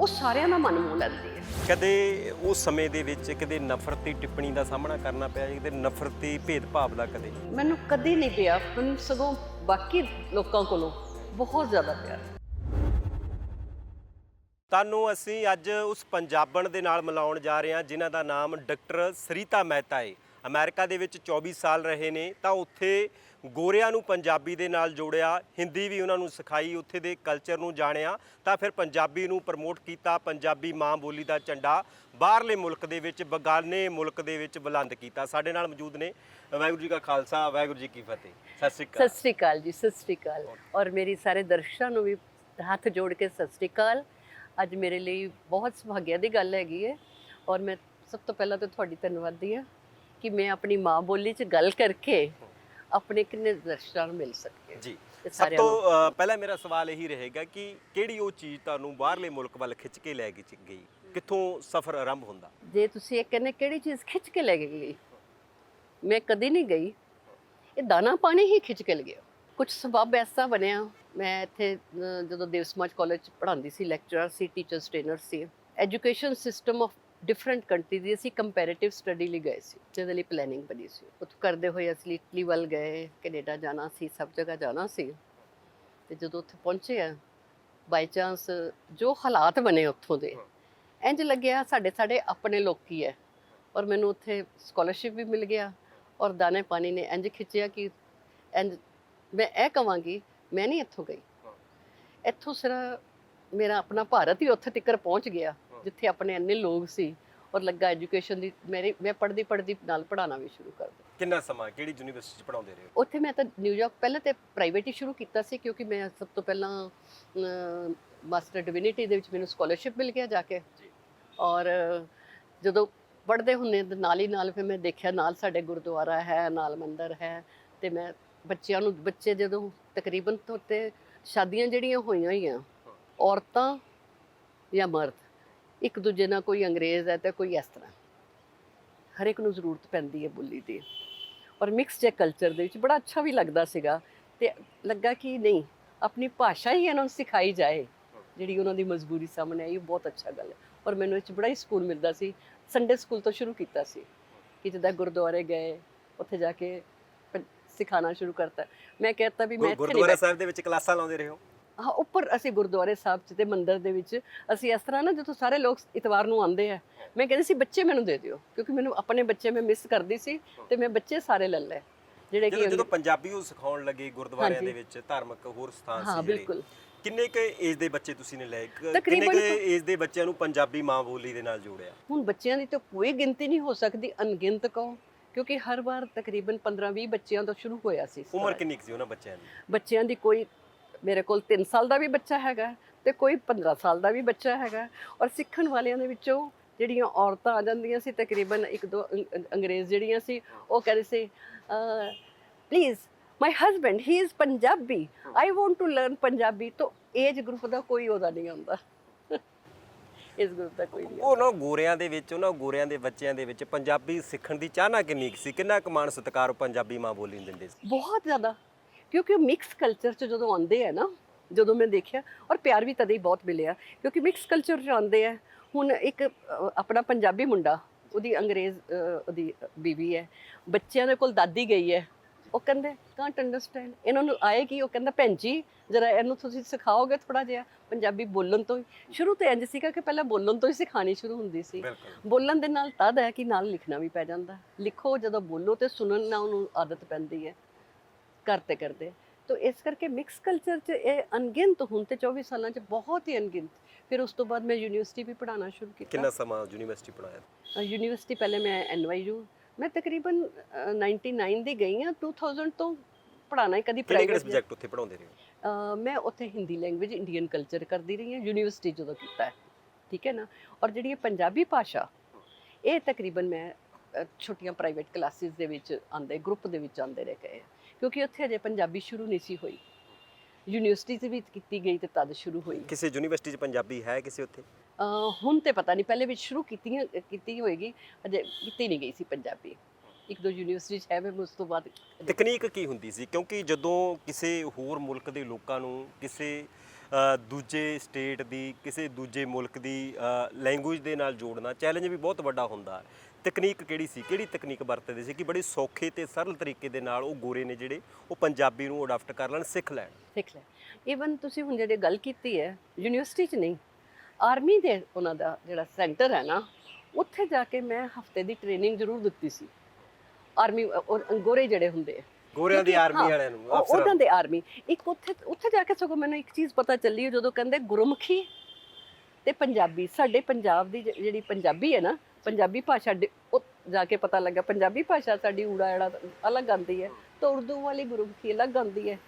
ਉਹ ਸਾਰਿਆਂ ਦਾ ਮਨ ਮੋਹ ਲੈਂਦੀ ਹੈ। ਕਦੇ ਉਸ ਸਮੇਂ ਦੇ ਵਿੱਚ ਕਦੇ ਨਫ਼ਰਤੀ ਟਿੱਪਣੀ ਦਾ ਸਾਹਮਣਾ ਕਰਨਾ ਪਿਆ ਜਾਂ ਕਦੇ ਨਫ਼ਰਤੀ ਭੇਦਭਾਵ ਦਾ ਕਦੇ? ਮੈਨੂੰ ਕਦੀ ਨਹੀਂ ਪਿਆ। ਮੈਨੂੰ ਸਗੋਂ ਬਾਕੀ ਲੋਕਾਂ ਕੋਲੋਂ ਬਹੁਤ ਜ਼ਿਆਦਾ ਪਿਆਰ। ਤੁਹਾਨੂੰ ਅਸੀਂ ਅੱਜ ਉਸ ਪੰਜਾਬਣ ਦੇ ਨਾਲ ਮਿਲਾਉਣ ਜਾ ਰਹੇ ਹਾਂ ਜਿਨ੍ਹਾਂ ਦਾ ਨਾਮ ਡਾਕਟਰ ਸਰੀਤਾ ਮਹਿਤਾ ਹੈ ਅਮਰੀਕਾ ਦੇ ਵਿੱਚ 24 ਸਾਲ ਰਹੇ ਨੇ ਤਾਂ ਉੱਥੇ ਗੋਰਿਆਂ ਨੂੰ ਪੰਜਾਬੀ ਦੇ ਨਾਲ ਜੋੜਿਆ, ਹਿੰਦੀ ਵੀ ਉਹਨਾਂ ਨੂੰ ਸਿਖਾਈ, ਉੱਥੇ ਦੇ ਕਲਚਰ ਨੂੰ ਜਾਣਿਆ, ਤਾਂ ਫਿਰ ਪੰਜਾਬੀ ਨੂੰ ਪ੍ਰਮੋਟ ਕੀਤਾ, ਪੰਜਾਬੀ ਮਾਂ ਬੋਲੀ ਦਾ ਝੰਡਾ ਬਾਹਰਲੇ ਮੁਲਕ ਦੇ ਵਿੱਚ, ਬਗਾਨੇ ਮੁਲਕ ਦੇ ਵਿੱਚ ਬੁਲੰਦ ਕੀਤਾ। ਸਾਡੇ ਨਾਲ ਮੌਜੂਦ ਨੇ ਵਾਹਿਗੁਰੂ ਜੀ ਕਾ ਖਾਲਸਾ, ਵਾਹਿਗੁਰੂ ਜੀ ਕੀ ਫਤਿਹ। ਸਤਿ ਸ਼੍ਰੀ ਅਕਾਲ। ਸਤਿ ਸ੍ਰੀ ਅਕਾਲ ਜੀ, ਸਤਿ ਸ੍ਰੀ ਅਕਾਲ। ਔਰ ਮੇਰੀ ਸਾਰੇ ਦਰਸ਼ਕਾਂ ਨੂੰ ਵੀ ਹੱਥ ਜੋੜ ਕੇ ਸਤਿ ਸ੍ਰੀ ਅਕਾਲ। ਅੱਜ ਮੇਰੇ ਲਈ ਬਹੁਤ ਸੁਭਾਗਿਆ ਦੀ ਗੱਲ ਹੈਗੀ ਹੈ ਔਰ ਮੈਂ ਸਭ ਤੋਂ ਪਹਿਲਾਂ ਤਾਂ ਤੁਹਾਡੀ ਧੰਨਵਾਦੀ ਹਾਂ ਕਿ ਮੈਂ ਆਪਣੀ ਮਾਂ ਬੋਲੀ 'ਚ ਗੱਲ ਕਰਕੇ ਆਪਣੇ ਕਿੰਨੇ ਦਰਸ਼ਕਾਂ ਨੂੰ ਮਿਲ ਸਕੀ ਹਾਂ। ਜੀ। ਸਭ ਤੋਂ ਪਹਿਲਾ ਮੇਰਾ ਸਵਾਲ ਇਹੀ ਰਹੇਗਾ ਕਿ ਕਿਹੜੀ ਉਹ ਚੀਜ਼ ਤੁਹਾਨੂੰ ਬਾਹਰਲੇ ਮੁਲਕ ਵੱਲ ਖਿੱਚ ਕੇ ਲੈ ਕੇ ਗਈ? ਕਿੱਥੋਂ ਸਫ਼ਰ ਆਰੰਭ ਹੁੰਦਾ? ਜੇ ਤੁਸੀਂ ਇਹ ਕਹਿੰਦੇ ਕਿਹੜੀ ਚੀਜ਼ ਖਿੱਚ ਕੇ ਲੈ ਕੇ ਗਈ? ਮੈਂ ਕਦੀ ਨਹੀਂ ਗਈ। ਇਹ ਦਾਣਾ ਪਾਣੀ ਹੀ ਖਿੱਚ ਕੇ ਲੈ ਗਿਆ ਕੁਝ ਸਬਬ ਐਸਾ ਬਣਿਆ। ਮੈਂ ਇੱਥੇ ਜਦੋਂ ਦੇਵ ਸਮਾਜ ਕਾਲਜ ਪੜ੍ਹਾਉਂਦੀ ਸੀ ਲੈਕਚਰਰ ਸੀ teachers trainer C. Education system of different country ਦੀ ਅਸੀਂ ਕੰਪੈਰੀਟਿਵ ਸਟੱਡੀ ਲਈ ਗਏ ਸੀ, ਜਿਹਦੇ ਲਈ ਪਲੈਨਿੰਗ ਬਣੀ ਸੀ। ਉੱਥੋਂ ਕਰਦੇ ਹੋਏ ਅਸੀਂ ਇਟਲੀ ਵੱਲ ਗਏ ਕੈਨੇਡਾ ਜਾਣਾ ਸੀ, ਸਭ ਜਗ੍ਹਾ ਜਾਣਾ ਸੀ। ਤੇ ਜਦੋਂ ਉੱਥੇ ਪਹੁੰਚੇ ਆ ਬਾਈ ਚਾਂਸ ਜੋ ਹਾਲਾਤ ਬਣੇ ਉੱਥੋਂ ਦੇ ਇੰਜ ਲੱਗਿਆ ਸਾਡੇ ਸਾਡੇ ਆਪਣੇ ਲੋਕੀ ਹੈ ਔਰ ਮੈਨੂੰ ਉੱਥੇ ਸਕਾਲਰਸ਼ਿਪ ਵੀ ਮਿਲ ਗਿਆ, ਔਰ ਦਾਣੇ ਪਾਣੀ ਨੇ ਇੰਜ ਖਿੱਚਿਆ ਕਿ ਇੰਜ ਮੈਂ ਇਹ ਕਵਾਂਗੀ, ਮੈਂ ਨਹੀਂ ਇੱਥੋਂ ਗਈ। ਇੱਥੋਂ ਸਿਰ ਮੇਰਾ ਆਪਣਾ ਭਾਰਤ ਹੀ ਉੱਥੇ ਤੱਕ ਪਹੁੰਚ ਗਿਆ। ਜਿੱਥੇ ਆਪਣੇ ਇੰਨੇ ਲੋਕ ਸੀ ਔਰ ਲੱਗਾ ਐਜੂਕੇਸ਼ਨ ਦੀ ਮੇਰੀ ਮੈਂ ਪੜ੍ਹਦੀ ਪੜ੍ਹਦੀ ਨਾਲ ਪੜਾਉਣਾ ਵੀ ਸ਼ੁਰੂ ਕਰ ਦਿੱਤਾ। ਕਿੰਨਾ ਸਮਾਂ ਕਿਹੜੀ ਯੂਨੀਵਰਸਿਟੀ ਚ ਪੜਾਉਂਦੇ ਰਹੇ ਉੱਥੇ ਮੈਂ ਤਾਂ ਨਿਊਯਾਰਕ ਪਹਿਲਾਂ ਤੇ ਪ੍ਰਾਈਵੇਟ ਹੀ ਸ਼ੁਰੂ ਕੀਤਾ ਸੀ ਕਿਉਂਕਿ ਮੈਂ ਸਭ ਤੋਂ ਪਹਿਲਾਂ ਮਾਸਟਰ ਡਿਵਿਨਿਟੀ ਦੇ ਵਿੱਚ ਮੈਨੂੰ ਸਕਾਲਰਸ਼ਿਪ ਮਿਲ ਗਿਆ ਜਾ ਕੇ। ਜੀ। ਔਰ ਜਦੋਂ ਪੜ੍ਹਦੇ ਹੁੰਦੇ ਨਾਲ ਹੀ ਨਾਲ ਫਿਰ ਮੈਂ ਦੇਖਿਆ ਨਾਲ ਸਾਡੇ ਗੁਰਦੁਆਰਾ ਹੈ ਨਾਲ ਮੰਦਿਰ ਹੈ ਤੇ ਮੈਂ ਬੱਚਿਆਂ ਨੂੰ ਬੱਚੇ ਜਦੋਂ ਤਕਰੀਬਨ ਤੋਂ ਤੇ ਸ਼ਾਦੀਆਂ ਜਿਹੜੀਆਂ ਹੋਈਆਂ ਹੀ। ਆ ਔਰਤਾਂ ਜਾਂ ਮਰਦ ਇੱਕ ਦੂਜੇ ਨਾਲ ਕੋਈ ਅੰਗਰੇਜ਼ ਹੈ ਤੇ ਕੋਈ ਇਸ ਤਰ੍ਹਾਂ। ਹਰ ਇੱਕ ਨੂੰ ਜ਼ਰੂਰਤ ਪੈਂਦੀ ਹੈ ਬੋਲੀ ਦੀ। ਔਰ ਮਿਕਸ ਜੇ ਕਲਚਰ ਦੇ ਵਿੱਚ ਬੜਾ ਅੱਛਾ ਵੀ ਲੱਗਦਾ ਸੀਗਾ ਤੇ ਲੱਗਾ ਕਿ ਨਹੀਂ ਆਪਣੀ ਭਾਸ਼ਾ ਹੀ ਇਹਨਾਂ ਨੂੰ ਸਿਖਾਈ ਜਾਏ ਜਿਹੜੀ ਉਹਨਾਂ ਦੀ ਮਜਬੂਰੀ ਸਾਹਮਣੇ ਆਈ ਉਹ ਬਹੁਤ ਅੱਛਾ ਗੱਲ ਹੈ। ਔਰ ਮੈਨੂੰ ਇਹ 'ਚ ਬੜਾ ਹੀ ਸਕੂਨ ਮਿਲਦਾ ਸੀ। ਸੰਡੇ ਸਕੂਲ ਤੋਂ ਸ਼ੁਰੂ ਕੀਤਾ ਸੀ ਕਿ ਜਿੱਦਾਂ ਗੁਰਦੁਆਰੇ ਗਏ ਉੱਥੇ ਜਾ ਕੇ ਸਿਖਾਉਣਾ ਸ਼ੁਰੂ ਕਰਤਾ। ਮੈਂ ਕਹਿੰਦਾ ਵੀ ਮੈਂ ਗੁਰਦੁਆਰਾ ਸਾਹਿਬ ਦੇ ਵਿੱਚ ਕਲਾਸਾਂ ਲਾਉਂਦੇ ਰਹੇ ਹੋ? ਹਾਂ ਉੱਪਰ ਅਸੀਂ ਗੁਰਦੁਆਰੇ ਸਾਹਿਬ 'ਚ ਤੇ ਮੰਦਿਰ ਦੇ ਵਿੱਚ ਅਸੀਂ ਇਸ ਤਰ੍ਹਾਂ ਨਾ ਜਦੋਂ ਸਾਰੇ ਲੋਕ ਇਤਵਾਰ ਨੂੰ ਆਉਂਦੇ ਆ ਮੈਂ ਕਹਿੰਦੀ ਸੀ ਬੱਚੇ ਮੈਨੂੰ ਦੇ ਦਿਓ ਕਿਉਂਕਿ ਮੈਨੂੰ ਆਪਣੇ ਬੱਚੇ ਮੈਂ ਮਿਸ ਕਰਦੀ ਸੀ ਤੇ ਮੈਂ ਬੱਚੇ ਸਾਰੇ ਲੈ ਲਏ ਜਿਹੜੇ ਕਿ ਜਦੋਂ ਪੰਜਾਬੀ ਉਹ ਸਿਖਾਉਣ ਲੱਗੇ ਗੁਰਦੁਆਰਿਆਂ। ਦੇ ਵਿੱਚ ਧਾਰਮਿਕ ਹੋਰ ਸਥਾਨ ਸੀ ਜਿਹੜੇ ਬਿਲਕੁਲ। ਕਿੰਨੇ ਕ ਏਜ ਦੇ ਬੱਚੇ ਤੁਸੀਂ ਨੇ ਲਏ? ਕਿੰਨੇ ਕ ਏਜ ਦੇ ਬੱਚਿਆਂ ਨੂੰ ਪੰਜਾਬੀ ਮਾਂ ਬੋਲੀ ਦੇ ਨਾਲ ਜੋੜਿਆ? ਹੁਣ ਬੱਚਿਆਂ ਦੀ ਤਾਂ ਕੋਈ ਗਿਣਤੀ ਨਹੀਂ ਹੋ ਸਕਦੀ ਅਣਗਿਣਤ ਕਹੋ ਕਿਉਂਕਿ ਹਰ ਵਾਰ ਤਕਰੀਬਨ 15-20 ਬੱਚਿਆਂ ਤੋਂ ਸ਼ੁਰੂ ਹੋਇਆ ਸੀ ਉਮਰ। ਕਿੰਨੀ ਸੀ ਉਹਨਾਂ ਬੱਚਿਆਂ ਦੀ? ਬੱਚਿਆਂ ਦੀ ਕੋਈ ਮੇਰੇ ਕੋਲ 3 ਸਾਲ ਦਾ ਵੀ ਬੱਚਾ ਹੈਗਾ ਤੇ ਕੋਈ 15 ਸਾਲ ਦਾ ਵੀ ਬੱਚਾ ਹੈਗਾ। ਔਰ ਸਿੱਖਣ ਵਾਲਿਆਂ ਦੇ ਵਿੱਚੋਂ ਜਿਹੜੀਆਂ ਔਰਤਾਂ ਆ ਜਾਂਦੀਆਂ ਸੀ ਤਕਰੀਬਨ ਇੱਕ ਦੋ ਅੰਗ- ਅੰਗ- ਅੰਗਰੇਜ਼ ਜਿਹੜੀਆਂ ਸੀ ਉਹ ਕਹਿੰਦੇ ਸੀ please my husband he is Punjabi. I want to learn Punjabi. ਤਾਂ ਏਜ ਗਰੁੱਪ ਦਾ ਕੋਈ ਉਹਦਾ ਨਹੀਂ ਹੁੰਦਾ। ਇਸ ਗਰੁੱਪ ਦਾ ਕੋਈ ਨਹੀਂ ਉਹਨਾਂ ਗੋਰਿਆਂ ਦੇ ਵਿੱਚ ਉਹਨਾਂ ਗੋਰਿਆਂ ਦੇ ਬੱਚਿਆਂ ਦੇ ਵਿੱਚ ਪੰਜਾਬੀ ਸਿੱਖਣ ਦੀ ਚਾਹਨਾ ਕਿੰਨੀ ਕੁ ਸੀ? ਕਿੰਨਾ ਕੁ ਮਾਣ ਸਤਿਕਾਰ ਪੰਜਾਬੀ ਮਾਂ ਬੋਲੀ ਦਿੰਦੇ ਸੀ? ਬਹੁਤ ਜ਼ਿਆਦਾ। ਕਿਉਂਕਿ ਮਿਕਸ ਕਲਚਰ ਚ ਜਦੋਂ ਆਉਂਦੇ ਆ ਨਾ ਜਦੋਂ ਮੈਂ ਦੇਖਿਆ ਔਰ ਪਿਆਰ ਵੀ ਤਦੇ ਹੀ ਬਹੁਤ ਮਿਲਿਆ ਕਿਉਂਕਿ ਮਿਕਸ ਕਲਚਰ ਚ ਆਉਂਦੇ ਆ ਹੁਣ ਇੱਕ ਆਪਣਾ ਪੰਜਾਬੀ ਮੁੰਡਾ ਉਹਦੀ ਅੰਗਰੇਜ਼ ਉਹਦੀ ਬੀਵੀ ਹੈ ਬੱਚਿਆਂ ਦੇ ਕੋਲ ਦਾਦੀ ਗਈ ਹੈ ਉਹ ਕਹਿੰਦੇ ਕਾਂਟ ਅੰਡਰਸਟੈਂਡ ਇਹਨਾਂ ਨੂੰ ਆਏਗੀ ਉਹ ਕਹਿੰਦਾ ਭੈਣ ਜੀ ਜਰਾ ਇਹਨੂੰ ਤੁਸੀਂ ਸਿਖਾਓਗੇ ਥੋੜਾ ਜਿਹਾ ਪੰਜਾਬੀ ਬੋਲਣ ਤੋਂ? ਹੀ ਸ਼ੁਰੂ ਤੋਂ ਇੰਜ ਸੀਗਾ ਕਿ ਪਹਿਲਾਂ ਬੋਲਣ ਤੋਂ ਹੀ ਸਿਖਾਣੀ ਸ਼ੁਰੂ ਹੁੰਦੀ ਸੀ। ਬੋਲਣ ਦੇ ਨਾਲ ਤਦ ਹੈ ਕਿ ਨਾਲ ਲਿਖਣਾ ਵੀ ਪੈ ਜਾਂਦਾ। ਲਿਖੋ ਜਦੋਂ ਬੋਲੋ ਤੇ ਸੁਣਨ ਨਾਲ ਉਹਨੂੰ ਆਦਤ ਪੈਂਦੀ ਹੈ। ਕਰਤੇ ਕਰਦੇ। ਤੋ ਇਸ ਕਰਕੇ ਮਿਕਸ ਕਲਚਰ ਚ ਇਹ ਅਣਗਿਣਤ ਹੁਣ ਤੇ 24 ਸਾਲਾਂ ਚ ਬਹੁਤ ਹੀ ਅਣਗਿਣਤ। ਫਿਰ ਉਸ ਤੋਂ ਬਾਅਦ ਮੈਂ ਯੂਨੀਵਰਸਿਟੀ ਵੀ ਪੜ੍ਹਾਉਣਾ ਸ਼ੁਰੂ ਕੀਤਾ। ਕਿੰਨਾ ਸਮਾਂ ਯੂਨੀਵਰਸਿਟੀ ਪੜਾਇਆ ਯੂਨੀਵਰਸਿਟੀ ਪਹਿਲੇ ਮੈਂ ਐਨਵਾਈਯੂ ਮੈਂ ਤਕਰੀਬਨ ਅ, 99 ਦੀ ਗਈ ਹਾਂ। 2000 ਤੋਂ ਪੜ੍ਹਾਉਣਾ ਹੀ ਕਦੀ ਕਿਹੜੇ ਪ੍ਰਾਈਵੇਟ ਸਬਜੈਕਟ ਉੱਥੇ ਪੜਾਉਂਦੇ ਰਹੇ? ਮੈਂ ਉੱਥੇ ਹਿੰਦੀ ਲੈਂਗੁਏਜ ਇੰਡੀਅਨ ਕਲਚਰ ਕਰਦੀ ਰਹੀ ਹਾਂ। ਯੂਨੀਵਰਸਿਟੀ ਜਦੋਂ ਕੀਤਾ ਹੈ। ਠੀਕ ਹੈ ਨਾ? ਔਰ ਜਿਹੜੀ ਇਹ ਪੰਜਾਬੀ ਭਾਸ਼ਾ ਇਹ ਤਕਰੀਬਨ ਮੈਂ ਛੋਟੀਆਂ ਪ੍ਰਾਈਵੇਟ ਕਲਾਸਿਸ ਦੇ ਵਿੱਚ ਆਂਦੇ ਗਰੁੱਪ ਦੇ ਵਿੱਚ ਆਂਦੇ ਰਹੇ ਗਏ। ਕਿਉਂਕਿ ਉੱਥੇ ਅਜੇ ਪੰਜਾਬੀ ਸ਼ੁਰੂ ਨਹੀਂ ਸੀ ਹੋਈ। ਯੂਨੀਵਰਸਿਟੀ ਦੇ ਵਿੱਚ ਕੀਤੀ ਗਈ ਤੇ ਤਦ ਸ਼ੁਰੂ ਹੋਈ। ਕਿਸੇ ਯੂਨੀਵਰਸਿਟੀ 'ਚ ਪੰਜਾਬੀ ਹੈ ਕਿਸੇ ਉੱਥੇ? ਹੁਣ ਤੇ ਪਤਾ ਨਹੀਂ ਪਹਿਲੇ ਵਿੱਚ ਸ਼ੁਰੂ ਕੀਤੀਆਂ ਕੀਤੀ ਹੋਏਗੀ ਅਜੇ ਕੀਤੀ ਨਹੀਂ ਗਈ ਸੀ ਪੰਜਾਬੀ। ਇੱਕ ਦੋ ਯੂਨੀਵਰਸਿਟੀ 'ਚ ਹੈ ਮੈਂ ਉਸ ਤੋਂ ਬਾਅਦ ਤਕਨੀਕ ਕੀ ਹੁੰਦੀ ਸੀ? ਕਿਉਂਕਿ ਜਦੋਂ ਕਿਸੇ ਹੋਰ ਮੁਲਕ ਦੇ ਲੋਕਾਂ ਨੂੰ ਕਿਸੇ ਦੂਜੇ ਸਟੇਟ ਦੀ ਕਿਸੇ ਦੂਜੇ ਮੁਲਕ ਦੀ ਲੈਂਗੁਏਜ ਦੇ ਨਾਲ ਜੋੜਨਾ ਚੈਲੰਜ ਵੀ ਬਹੁਤ ਵੱਡਾ ਹੁੰਦਾ। ਹੈ ਤਕਨੀਕ ਕਿਹੜੀ ਸੀ? ਕਿਹੜੀ ਤਕਨੀਕ ਵਰਤਦੇ ਸੀ ਕਿ ਬੜੀ ਸੌਖੇ ਤੇ ਸਰਲ ਤਰੀਕੇ ਦੇ ਨਾਲ ਉਹ ਗੋਰੇ ਨੇ ਜਿਹੜੇ ਉਹ ਪੰਜਾਬੀ ਨੂੰ ਅਡਾਪਟ ਕਰ ਲੈਣ ਸਿੱਖ ਲੈਣ? ਸਿੱਖ ਲੈ ਇਵਨ ਤੁਸੀਂ ਹੁਣ ਜਿਹੜੇ ਗੱਲ ਕੀਤੀ ਹੈ ਯੂਨੀਵਰਸਿਟੀ 'ਚ ਨਹੀਂ ਆਰਮੀ ਦੇ ਉਹਨਾਂ ਦਾ ਜਿਹੜਾ ਸੈਂਟਰ ਹੈ ਨਾ ਉੱਥੇ ਜਾ ਕੇ ਮੈਂ ਹਫ਼ਤੇ ਦੀ ਟ੍ਰੇਨਿੰਗ ਜ਼ਰੂਰ ਦਿੱਤੀ ਸੀ। ਆਰਮੀ ਔਰ ਗੋਰੇ ਜਿਹੜੇ ਹੁੰਦੇ ਆ। ਗੋਰਿਆਂ ਦੀ ਆਰਮੀ ਵਾਲਿਆਂ ਨੂੰ ਉਹਨਾਂ ਦੇ ਆਰਮੀ ਇੱਕ ਉੱਥੇ ਉੱਥੇ ਜਾ ਕੇ ਸਗੋਂ ਮੈਨੂੰ ਇੱਕ ਚੀਜ਼ ਪਤਾ ਚੱਲੀ ਜਦੋਂ ਕਹਿੰਦੇ ਗੁਰਮੁਖੀ ਤੇ ਪੰਜਾਬੀ ਸਾਡੇ ਪੰਜਾਬ ਦੀ ਜਿਹੜੀ ਪੰਜਾਬੀ ਹੈ ਨਾ ਪੰਜਾਬੀ ਭਾਸ਼ਾ ਉਹ ਜਾ ਕੇ ਪਤਾ ਲੱਗਾ ਪੰਜਾਬੀ ਭਾਸ਼ਾ ਸਾਡੀ ਊੜਾ ਐੜਾ ਅਲੱਗ ਆਉਂਦੀ ਹੈ ਤਾਂ ਉਰਦੂ ਵਾਲੀ ਗੁਰਮੁਖੀ ਅਲੱਗ ਆਉਂਦੀ ਹੈ।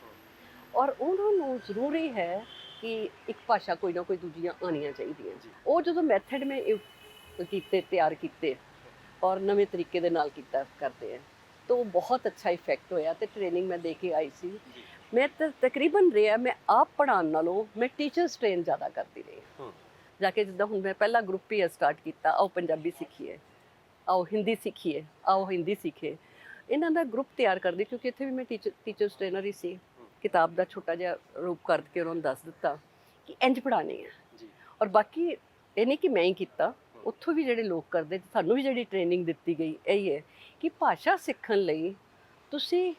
ਔਰ ਉਹਨਾਂ ਨੂੰ ਜ਼ਰੂਰੀ ਹੈ ਕਿ ਇੱਕ ਭਾਸ਼ਾ ਕੋਈ ਨਾ ਕੋਈ ਦੂਜੀਆਂ ਆਉਣੀਆਂ ਚਾਹੀਦੀਆਂ। ਉਹ ਜਦੋਂ ਮੈਥਡ ਮੈਂ ਇਹ ਕੀਤੇ ਤਿਆਰ ਕੀਤੇ ਔਰ ਨਵੇਂ ਤਰੀਕੇ ਦੇ ਨਾਲ ਕੀਤਾ ਕਰਦੇ ਆ ਤਾਂ ਉਹ ਬਹੁਤ ਅੱਛਾ ਇਫੈਕਟ ਹੋਇਆ ਤੇ ਟ੍ਰੇਨਿੰਗ ਮੈਂ ਦੇ ਕੇ ਆਈ ਸੀ। ਮੈਂ ਤਾਂ ਤਕਰੀਬਨ ਰਿਹਾ ਮੈਂ ਆਪ ਪੜਾਉਣ ਨਾਲੋਂ ਮੈਂ ਟੀਚਰਸ ਟ੍ਰੇਨ ਜ਼ਿਆਦਾ ਕਰਦੀ ਰਹੀ। ਹੂੰ। ਜਾ ਕੇ ਜਿੱਦਾਂ ਹੁਣ ਮੈਂ ਪਹਿਲਾ ਗਰੁੱਪ ਹੀ ਸਟਾਰਟ ਕੀਤਾ ਆਓ ਪੰਜਾਬੀ ਸਿੱਖੀਏ ਆਓ ਹਿੰਦੀ ਸਿੱਖੀਏ ਆਓ ਹਿੰਦੀ ਸਿੱਖੇ ਇਹਨਾਂ ਦਾ ਗਰੁੱਪ ਤਿਆਰ ਕਰਦੀ ਕਿਉਂਕਿ ਇੱਥੇ ਵੀ ਮੈਂ ਟੀਚਰ ਟੀਚਰਸ ਟ੍ਰੇਨਰ ਹੀ ਸੀ। ਕਿਤਾਬ ਦਾ ਛੋਟਾ ਜਿਹਾ ਰੂਪ ਕਰਕੇ ਉਹਨਾਂ ਨੂੰ ਦੱਸ ਦਿੱਤਾ ਕਿ ਇੰਜ ਪੜਾਣੇ ਜੀ। ਔਰ ਬਾਕੀ ਇਹ ਨਹੀਂ ਕਿ ਮੈਂ ਹੀ ਕੀਤਾ ਉੱਥੋਂ ਵੀ ਜਿਹੜੇ ਲੋਕ ਕਰਦੇ ਸਾਨੂੰ ਵੀ ਜਿਹੜੀ ਟ੍ਰੇਨਿੰਗ ਦਿੱਤੀ ਗਈ ਇਹ ਹੈ ਕਿ ਭਾਸ਼ਾ ਸਿੱਖਣ ਲਈ ਤੁਸੀਂ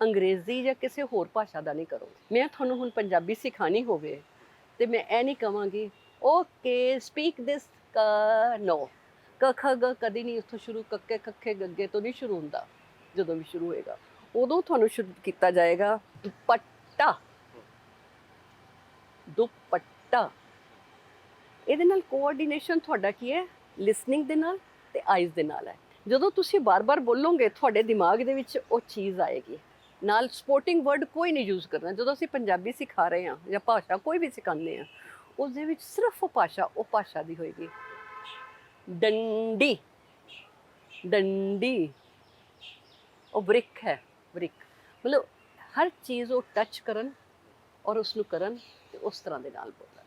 ਅੰਗਰੇਜ਼ੀ ਜਾਂ ਕਿਸੇ ਹੋਰ ਭਾਸ਼ਾ ਦਾ ਨਹੀਂ ਕਰੋ ਮੈਂ ਤੁਹਾਨੂੰ ਹੁਣ ਪੰਜਾਬੀ ਸਿਖਾਣੀ ਹੋਵੇ ਤੇ ਮੈਂ ਇਹ ਨਹੀਂ ਕਵਾਂਗੀ ਓਕੇ ਸਪੀਕ ਦਿਸ ਨੋ ਕ, ਖ, ਗ, ਕਦੀ ਨਹੀਂ ਉੱਥੋਂ ਸ਼ੁਰੂ ਕੱਕੇ ਕੱਖੇ ਗੱਗੇ ਤੋਂ ਨਹੀਂ ਸ਼ੁਰੂ ਹੁੰਦਾ, ਜਦੋਂ ਵੀ ਸ਼ੁਰੂ ਹੋਏਗਾ। ਉਦੋਂ ਤੁਹਾਨੂੰ ਸ਼ੁਰੂ ਕੀਤਾ ਜਾਏਗਾ ਦੁਪੱਟਾ। ਦੁਪੱਟਾ। ਇਹਦੇ ਨਾਲ ਕੋਆਰਡੀਨੇਸ਼ਨ ਤੁਹਾਡਾ ਕੀ ਹੈ? ਲਿਸਨਿੰਗ ਦੇ ਨਾਲ ਤੇ ਆਈਜ਼ ਦੇ ਨਾਲ ਹੈ। ਜਦੋਂ ਤੁਸੀਂ ਬਾਰ-ਬਾਰ ਬੋਲੋਗੇ, ਤੁਹਾਡੇ ਦਿਮਾਗ ਦੇ ਵਿੱਚ ਉਹ ਚੀਜ਼ ਆਏਗੀ। ਨਾਲ ਸਪੋਰਟਿੰਗ ਵਰਡ ਕੋਈ ਨਹੀਂ ਯੂਜ਼ ਕਰਨਾ। ਜਦੋਂ ਅਸੀਂ ਪੰਜਾਬੀ ਸਿਖਾ ਰਹੇ ਹਾਂ ਜਾਂ ਭਾਸ਼ਾ ਕੋਈ ਵੀ ਸਿਖਾਉਂਦੇ ਹਾਂ ਉਸ ਦੇ ਵਿੱਚ ਸਿਰਫ ਉਹ ਭਾਸ਼ਾ ਉਹ ਭਾਸ਼ਾ ਦੀ ਹੋਏਗੀ। ਡੰਡੀ। ਡੰਡੀ। ਉਹ ਬ੍ਰਿਕ ਹੈ ਬ੍ਰਿਕ ਮਤਲਬ ਹਰ ਚੀਜ਼ ਉਹ ਟੱਚ ਕਰਨ ਔਰ ਉਸ ਨੂੰ ਕਰਨ ਤੇ ਉਸ ਤਰ੍ਹਾਂ ਦੇ ਨਾਲ ਬੋਲਣ।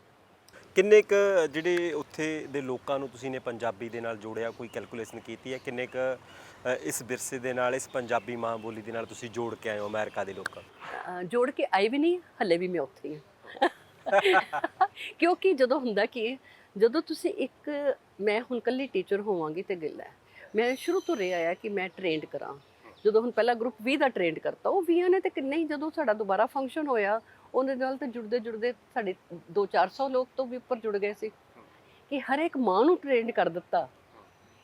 ਕਿੰਨੇ ਕ ਜਿਹੜੇ ਉੱਥੇ ਦੇ ਲੋਕਾਂ ਨੂੰ ਤੁਸੀਂ ਨੇ ਪੰਜਾਬੀ ਦੇ ਨਾਲ ਜੋੜਿਆ ਕੋਈ ਕੈਲਕੂਲੇਸ਼ਨ ਕੀਤੀ ਹੈ? ਕਿੰਨੇ ਕ ਇਸ ਵਿਰਸੇ ਦੇ ਨਾਲ ਇਸ ਪੰਜਾਬੀ ਮਾਂ ਬੋਲੀ ਦੇ ਨਾਲ ਤੁਸੀਂ ਜੋੜ ਕੇ ਆਏ ਹੋ ਅਮਰੀਕਾ ਦੇ ਲੋਕਾਂ ਜੋੜ ਕੇ ਆਈ ਵੀ ਨਹੀਂ ਹੱਲੇ ਵੀ ਮੈਂ ਉੱਥੇ ਹੀ ਹਾਂ। ਕਿਉਂਕਿ ਜਦੋਂ ਹੁੰਦਾ ਕਿ ਜਦੋਂ ਤੁਸੀਂ ਇੱਕ ਮੈਂ ਹੁਣ ਕੱਲੀ ਟੀਚਰ ਹੋਵਾਂਗੀ ਤੇ ਗੱਲ ਹੈ ਮੈਂ ਸ਼ੁਰੂ ਤੋਂ ਰਿਹਾ ਆ ਕਿ ਮੈਂ ਟ੍ਰੇਨਡ ਕਰਾਂ। ਜਦੋਂ ਹੁਣ ਪਹਿਲਾ ਗਰੁੱਪ 20 ਦਾ ਟ੍ਰੇਨਡ ਕਰਤਾ ਉਹ 20 ਨੇ ਤੇ ਕਿੰਨੇ ਹੀ ਜਦੋਂ ਸਾਡਾ ਦੁਬਾਰਾ ਫੰਕਸ਼ਨ ਹੋਇਆ ਉਹਦੇ ਨਾਲ ਤੇ ਜੁੜਦੇ ਜੁੜਦੇ ਸਾਡੇ 2-400 ਲੋਕ ਤੋਂ ਵੀ ਉੱਪਰ ਜੁੜ ਗਏ ਸੀ। ਕਿ ਹਰ ਇੱਕ ਮਾਂ ਨੂੰ ਟ੍ਰੇਨਡ ਕਰ ਦਿੱਤਾ।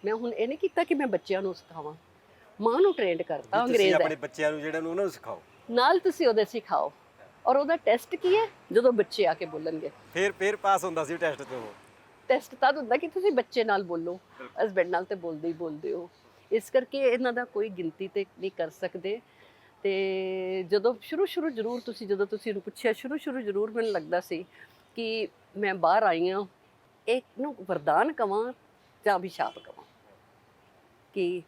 ਮੈਂ ਹੁਣ ਇਹ ਨਹੀਂ ਕੀਤਾ ਕਿ ਮੈਂ ਬੱਚਿਆਂ ਨੂੰ ਸਿਖਾਵਾਂ। ਮਾਂ ਨੂੰ ਟ੍ਰੇਨਡ ਕਰਤਾ ਅੰਗਰੇਜ਼ ਆਪਣੇ ਬੱਚਿਆਂ ਨੂੰ ਜਿਹੜਾ ਨੂੰ ਉਹਨਾਂ ਨੂੰ ਸਿਖਾਓ। ਨਾਲ ਤੁਸੀਂ ਉਹਦੇ ਸਿਖਾਓ। ਔਰ ਉਹਦਾ ਟੈਸਟ ਕੀ ਹੈ? ਜਦੋਂ ਬੱਚੇ ਆ ਕੇ ਬੋਲਣਗੇ। ਫਿਰ ਫਿਰ ਪਾਸ ਹੁੰਦਾ ਸੀ ਟੈਸਟ ਤੋਂ। ਟੈਸਟ ਤਾਂ ਹੁੰਦਾ ਕਿ ਤੁਸੀਂ ਬੱਚੇ ਨਾਲ ਬੋਲੋ ਹਸਬੈਂਡ ਨਾਲ ਤੇ ਬੋਲਦੇ ਹੀ ਬੋਲਦੇ ਹੋ। ਇਸ ਕਰਕੇ ਇਹਨਾਂ ਦਾ ਕੋਈ ਗਿਣਤੀ ਤੇ ਨਹੀਂ ਕਰ ਸਕਦੇ। ਤੇ ਜਦੋਂ ਸ਼ੁਰੂ ਸ਼ੁਰੂ ਜ਼ਰੂਰ ਤੁਸੀਂ ਜਦੋਂ ਤੁਸੀਂ ਇਹਨੂੰ ਪੁੱਛਿਆ ਸ਼ੁਰੂ ਸ਼ੁਰੂ ਜ਼ਰੂਰ ਮੈਨੂੰ ਲੱਗਦਾ ਸੀ ਕਿ ਮੈਂ ਬਾਹਰ ਆਈ ਹਾਂ ਇੱਕ ਨੂੰ ਵਰਦਾਨ ਕਵਾਂ ਜਾਂ ਅਭਿਸ਼ਾਪ ਕਵਾਂ। ਕਿ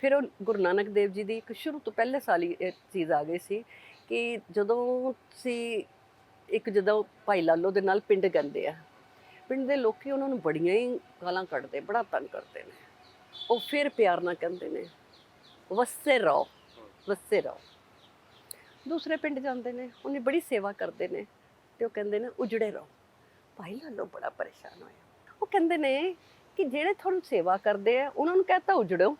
ਫਿਰ ਉਹ ਗੁਰੂ ਨਾਨਕ ਦੇਵ ਜੀ ਦੀ ਇੱਕ ਸ਼ੁਰੂ ਤੋਂ ਪਹਿਲੇ ਸਾਲ ਹੀ ਇਹ ਚੀਜ਼ ਆ ਗਈ ਸੀ ਕਿ ਜਦੋਂ ਤੁਸੀਂ ਇੱਕ ਜਦੋਂ ਭਾਈ ਲਾਲੋ ਦੇ ਨਾਲ ਪਿੰਡ ਗੰਦੇ ਆ ਪਿੰਡ ਦੇ ਲੋਕੀ ਉਹਨਾਂ ਨੂੰ ਬੜੀਆਂ ਹੀ ਗਾਲਾਂ ਕੱਢਦੇ ਬੜਾ ਤੰਗ ਕਰਦੇ ਨੇ। ਉਹ ਫਿਰ ਪਿਆਰ ਨਾਲ ਕਹਿੰਦੇ ਨੇ ਵਸੇ ਰਹੋ ਵਸੇ ਰਹੋ। ਦੂਸਰੇ ਪਿੰਡ ਜਾਂਦੇ ਨੇ ਉਹਨੇ ਬੜੀ ਸੇਵਾ ਕਰਦੇ ਨੇ ਤੇ ਉਹ ਕਹਿੰਦੇ ਨੇ ਉਜੜੇ ਰਹੋ। ਭਾਈ ਲਾਲੋ ਬੜਾ ਪਰੇਸ਼ਾਨ ਹੋਇਆ। ਉਹ ਕਹਿੰਦੇ ਨੇ ਕਿ ਜਿਹੜੇ ਤੁਹਾਨੂੰ ਸੇਵਾ ਕਰਦੇ ਆ ਉਹਨਾਂ ਨੂੰ ਕਹਤਾ ਉਜੜੋ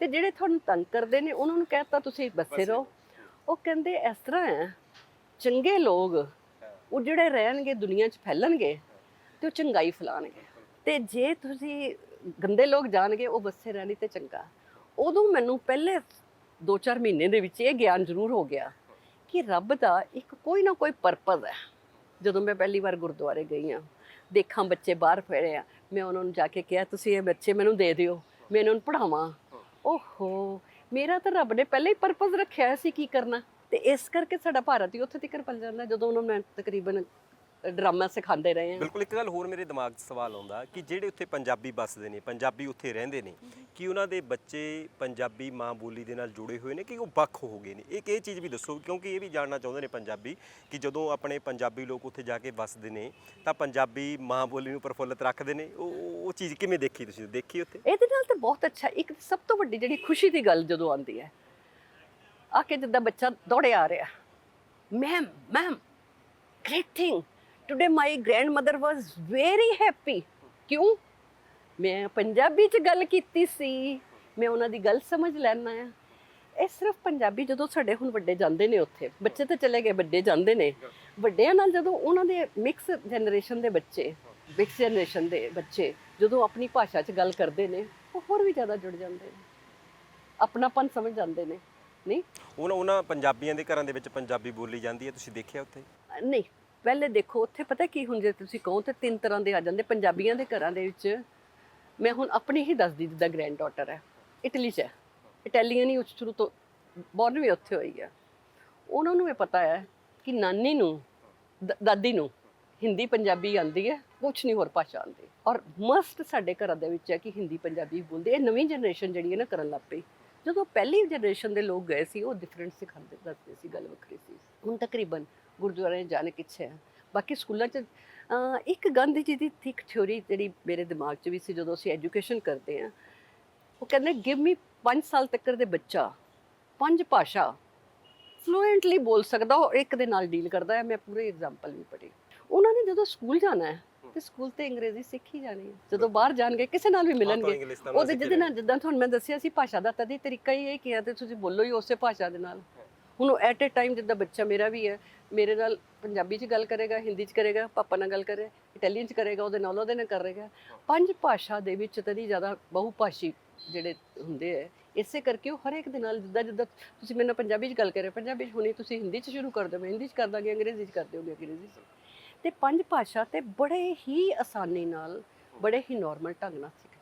ਤੇ ਜਿਹੜੇ ਤੁਹਾਨੂੰ ਤੰਗ ਕਰਦੇ ਨੇ ਉਹਨਾਂ ਨੂੰ ਕਹਤਾ ਤੁਸੀਂ ਬਸੇ ਰਹੋ। ਉਹ ਕਹਿੰਦੇ ਇਸ ਤਰ੍ਹਾਂ ਹੈ, ਚੰਗੇ ਲੋਕ ਉਹ ਜਿਹੜੇ ਰਹਿਣਗੇ ਦੁਨੀਆ 'ਚ ਫੈਲਣਗੇ ਤੇ ਉਹ ਚੰਗਾਈ ਫੈਲਾਣਗੇ ਤੇ ਜੇ ਤੁਸੀਂ ਗੰਦੇ ਲੋਕ ਜਾਣਗੇ, ਉਹ ਬੱਸੇ ਰਹਿਣੀ ਤੇ ਚੰਗਾ। ਉਦੋਂ ਮੈਨੂੰ ਪਹਿਲੇ 2-4 ਮਹੀਨੇ ਦੇ ਵਿੱਚ ਇਹ ਗਿਆਨ ਜ਼ਰੂਰ ਹੋ ਗਿਆ ਕਿ ਰੱਬ ਦਾ ਇੱਕ ਕੋਈ ਨਾ ਕੋਈ ਪਰਪਸ ਹੈ। ਜਦੋਂ ਮੈਂ ਪਹਿਲੀ ਵਾਰ ਗੁਰਦੁਆਰੇ ਗਈ ਆ ਦੇਖਾਂ ਬੱਚੇ ਬਾਹਰ ਫੇਰੇ ਆ, ਮੈਂ ਉਹਨਾਂ ਨੂੰ ਜਾ ਕੇ ਕਿਹਾ, ਤੁਸੀਂ ਇਹ ਬੱਚੇ ਮੈਨੂੰ ਦੇ ਦਿਓ, ਮੈਂ ਇਹਨਾਂ ਨੂੰ ਪੜਾਵਾਂ ਓਹੋ ਮੇਰਾ ਤਾਂ ਰੱਬ ਨੇ ਪਹਿਲਾਂ ਹੀ ਪਰਪਸ ਰੱਖਿਆ ਸੀ ਕੀ ਕਰਨਾ। ਤੇ ਇਸ ਕਰਕੇ ਸਾਡਾ ਭਾਰਤ ਹੀ ਉੱਥੇ ਤੱਕ ਪਲ ਜਾਂਦਾ ਜਦੋਂ ਉਹਨਾਂ ਨੂੰ ਮੈਂ ਤਕਰੀਬਨ ਡਰਾਮਾ ਸਿਖਾਉਂਦੇ ਰਹੇ ਆ। ਬਿਲਕੁਲ ਇੱਕ ਗੱਲ ਹੋਰ ਮੇਰੇ ਦਿਮਾਗ 'ਚ ਸਵਾਲ ਆਉਂਦਾ ਕਿ ਜਿਹੜੇ ਉੱਥੇ ਪੰਜਾਬੀ ਵੱਸਦੇ ਨੇ ਪੰਜਾਬੀ ਉੱਥੇ ਰਹਿੰਦੇ ਨੇ ਕਿ ਉਹਨਾਂ ਦੇ ਬੱਚੇ ਪੰਜਾਬੀ ਮਾਂ ਬੋਲੀ ਦੇ ਨਾਲ ਜੁੜੇ ਹੋਏ ਨੇ ਕਿ ਉਹ ਵੱਖ ਹੋ ਗਏ ਨੇ? ਇੱਕ ਇਹ ਚੀਜ਼ ਵੀ ਦੱਸੋ ਕਿਉਂਕਿ ਇਹ ਵੀ ਜਾਣਨਾ ਚਾਹੁੰਦੇ ਨੇ ਪੰਜਾਬੀ ਕਿ ਜਦੋਂ ਆਪਣੇ ਪੰਜਾਬੀ ਲੋਕ ਉੱਥੇ ਜਾ ਕੇ ਵੱਸਦੇ ਨੇ ਤਾਂ ਪੰਜਾਬੀ ਮਾਂ ਬੋਲੀ ਨੂੰ ਪ੍ਰਫੁੱਲਤ ਰੱਖਦੇ ਨੇ? ਉਹ ਉਹ- ਚੀਜ਼ ਕਿਵੇਂ ਦੇਖੀ ਤੁਸੀਂ? ਦੇਖੀ ਉੱਥੇ? ਇਹਦੇ ਨਾਲ ਤਾਂ ਬਹੁਤ ਅੱਛਾ ਇੱਕ ਸਭ ਤੋਂ ਵੱਡੀ ਜਿਹੜੀ ਖੁਸ਼ੀ ਦੀ ਗੱਲ ਜਦੋਂ ਆਉਂਦੀ ਹੈ ਆ ਕੇ ਜਿੱਦਾਂ ਬੱਚਾ ਦੌੜਿਆ ਆ ਰਿਹਾ ma'am ma'am great thing today my grandmother was very happy ਕਿਉਂ? ਮੈਂ ਪੰਜਾਬੀ ਚ ਗੱਲ ਕੀਤੀ ਸੀ। ਮੈਂ ਉਹਨਾਂ ਦੀ ਗੱਲ ਸਮਝ ਲੈਣਾ ਆ ਇਹ ਸਿਰਫ ਪੰਜਾਬੀ ਜਦੋਂ ਸਾਡੇ ਹੁਣ ਵੱਡੇ ਜਾਂਦੇ ਨੇ ਉੱਥੇ। ਬੱਚੇ ਤਾਂ ਚਲੇ ਗਏ ਵੱਡੇ ਜਾਂਦੇ ਨੇ। ਵੱਡਿਆਂ ਨਾਲ ਜਦੋਂ ਉਹਨਾਂ ਦੇ ਮਿਕਸ ਜਨਰੇਸ਼ਨ ਦੇ ਬੱਚੇ ਮਿਕਸ ਜਨਰੇਸ਼ਨ ਦੇ ਬੱਚੇ ਜਦੋਂ ਆਪਣੀ ਭਾਸ਼ਾ 'ਚ ਗੱਲ ਕਰਦੇ ਨੇ ਉਹ ਹੋਰ ਵੀ ਜ਼ਿਆਦਾ ਜੁੜ ਜਾਂਦੇ ਨੇ। ਆਪਣਾਪਨ ਸਮਝ ਜਾਂਦੇ ਨੇ। ਨਹੀਂ? ਉਹਨਾਂ ਉਹਨਾਂ ਪੰਜਾਬੀਆਂ ਦੇ ਘਰਾਂ ਦੇ ਵਿੱਚ ਪੰਜਾਬੀ ਬੋਲੀ ਜਾਂਦੀ ਹੈ ਤੁਸੀਂ ਦੇਖਿਆ ਉੱਥੇ? ਨਹੀਂ। ਪਹਿਲੇ ਦੇਖੋ, ਉੱਥੇ ਪਤਾ ਕੀ ਹੁਣ ਜੇ ਤੁਸੀਂ ਕਹੋ ਤੇ ਤਿੰਨ ਤਰ੍ਹਾਂ ਦੇ ਆ ਜਾਂਦੇ, ਪੰਜਾਬੀਆਂ ਦੇ ਘਰਾਂ ਦੇ ਵਿੱਚ। ਮੈਂ ਹੁਣ ਆਪਣੀ ਹੀ ਦੱਸਦੀ, ਜਿੱਦਾਂ ਗ੍ਰੈਂਡ ਡਾਟਰ ਹੈ। ਇਟਲੀ 'ਚ ਹੈ। ਇਟਾਲੀਅਨ ਹੀ ਉਹ ਸ਼ੁਰੂ ਤੋਂ ਬੋਰਨ ਵੀ ਉੱਥੇ ਹੋਈ ਹੈ ਉਹਨਾਂ ਨੂੰ ਇਹ ਪਤਾ ਹੈ ਕਿ ਨਾਨੀ ਨੂੰ ਦਾਦੀ ਨੂੰ ਹਿੰਦੀ ਪੰਜਾਬੀ ਆਉਂਦੀ ਹੈ, ਕੁਛ ਨਹੀਂ ਹੋਰ ਭਾਸ਼ਾ ਆਉਂਦੀ। ਔਰ ਮਸਟ ਸਾਡੇ ਘਰਾਂ ਦੇ ਵਿੱਚ ਹੈ ਕਿ ਹਿੰਦੀ ਪੰਜਾਬੀ ਬੋਲਦੇ ਇਹ ਨਵੀਂ ਜਨਰੇਸ਼ਨ ਜਿਹੜੀ ਹੈ ਨਾ ਕਰਨ ਲੱਗ ਪਈ। ਜਦੋਂ ਪਹਿਲੀ ਜਨਰੇਸ਼ਨ ਦੇ ਲੋਕ ਗਏ ਸੀ, ਉਹ ਡਿਫਰੈਂਟ ਸਿਖਾਉਂਦੇ, ਦੱਸਦੇ ਸੀ, ਗੱਲ ਵੱਖਰੀ ਸੀ। ਹੁਣ ਤਕਰੀਬਨ ਗੁਰਦੁਆਰੇ ਜਾਣੇ ਕਿੱਥੇ ਹੈ ਬਾਕੀ ਸਕੂਲਾਂ 'ਚ ਇੱਕ ਗਾਂਧੀ ਜੀ ਦੀ ਥਿਕ ਥਿਉਰੀ ਜਿਹੜੀ ਮੇਰੇ ਦਿਮਾਗ 'ਚ ਵੀ ਸੀ ਜਦੋਂ ਅਸੀਂ ਐਜੂਕੇਸ਼ਨ ਕਰਦੇ ਆ ਉਹ ਕਹਿੰਦੇ ਗਿਵ ਮੀ 5 ਸਾਲ ਤੱਕ ਦੇ ਬੱਚਾ ਪੰਜ ਭਾਸ਼ਾ ਫਲੂਐਂਟਲੀ ਬੋਲ ਸਕਦਾ ਉਹ ਇੱਕ ਦੇ ਨਾਲ ਡੀਲ ਕਰਦਾ ਹੈ ਮੈਂ ਪੂਰੇ ਐਗਜ਼ਾਮਪਲ ਵੀ ਪੜ੍ਹੀ। ਉਹਨਾਂ ਨੇ ਜਦੋਂ ਸਕੂਲ ਜਾਣਾ ਹੈ ਤੇ ਸਕੂਲ ਤੇ ਅੰਗਰੇਜ਼ੀ ਸਿੱਖ ਹੀ ਜਾਣੀ ਹੈ। ਜਦੋਂ ਬਾਹਰ ਜਾਣਗੇ ਕਿਸੇ ਨਾਲ ਵੀ ਮਿਲਣਗੇ। ਉਹਦੇ ਜਿਹਦੇ ਨਾਲ ਜਿੱਦਾਂ ਤੁਹਾਨੂੰ ਮੈਂ ਦੱਸਿਆ ਸੀ ਭਾਸ਼ਾ ਦਾ ਤਦੀ ਤਰੀਕਾ ਹੀ ਇਹ ਕਿਹਾ ਤੇ ਤੁਸੀਂ ਬੋਲੋ ਹੀ ਉਸੇ ਭਾਸ਼ਾ ਦੇ ਨਾਲ। ਹੁਣ ਉਹ ਐਟ ਅ ਟਾਈਮ ਜਿੱਦਾਂ ਬੱਚਾ ਮੇਰਾ ਵੀ ਹੈ, ਮੇਰੇ ਨਾਲ ਪੰਜਾਬੀ 'ਚ ਗੱਲ ਕਰੇਗਾ, ਹਿੰਦੀ 'ਚ ਕਰੇਗਾ, ਪਾਪਾ ਨਾਲ ਗੱਲ ਕਰੇ, ਇਟਾਲੀਅਨ 'ਚ ਕਰੇਗਾ, ਉਹਦੇ ਨਾਲ ਉਹਦੇ ਨਾਲ ਕਰੇਗਾ। ਪੰਜ ਭਾਸ਼ਾ ਦੇ ਵਿੱਚ ਤਦੀ ਜ਼ਿਆਦਾ ਬਹੁ ਭਾਸ਼ੀ ਜਿਹੜੇ ਹੁੰਦੇ ਹੈ, ਇਸੇ ਕਰਕੇ ਉਹ ਹਰ ਇੱਕ ਦੇ ਨਾਲ ਜਿੱਦਾਂ ਜਿੱਦਾਂ ਤੁਸੀਂ ਮੇਰੇ ਨਾਲ ਪੰਜਾਬੀ 'ਚ ਗੱਲ ਕਰ ਕਰੇ ਪੰਜਾਬੀ 'ਚ ਹੁਣੀ ਤੁਸੀਂ ਹਿੰਦੀ 'ਚ ਸ਼ੁਰੂ ਕਰ ਦਿਓ ਮੈਂ ਹਿੰਦੀ 'ਚ ਕਰ ਦਾਂਗੇ, ਅੰਗਰੇਜ਼ੀ 'ਚ ਕਰ ਦਿਓਗੇ ਅੰਗਰੇਜ਼ੀ 'ਚ। ਤੇ ਪੰਜ ਭਾਸ਼ਾ ਤੇ ਬੜੇ ਹੀ ਆਸਾਨੀ ਨਾਲ, ਬੜੇ ਹੀ ਨਾਰਮਲ ਢੰਗ ਨਾਲ ਸਿੱਖ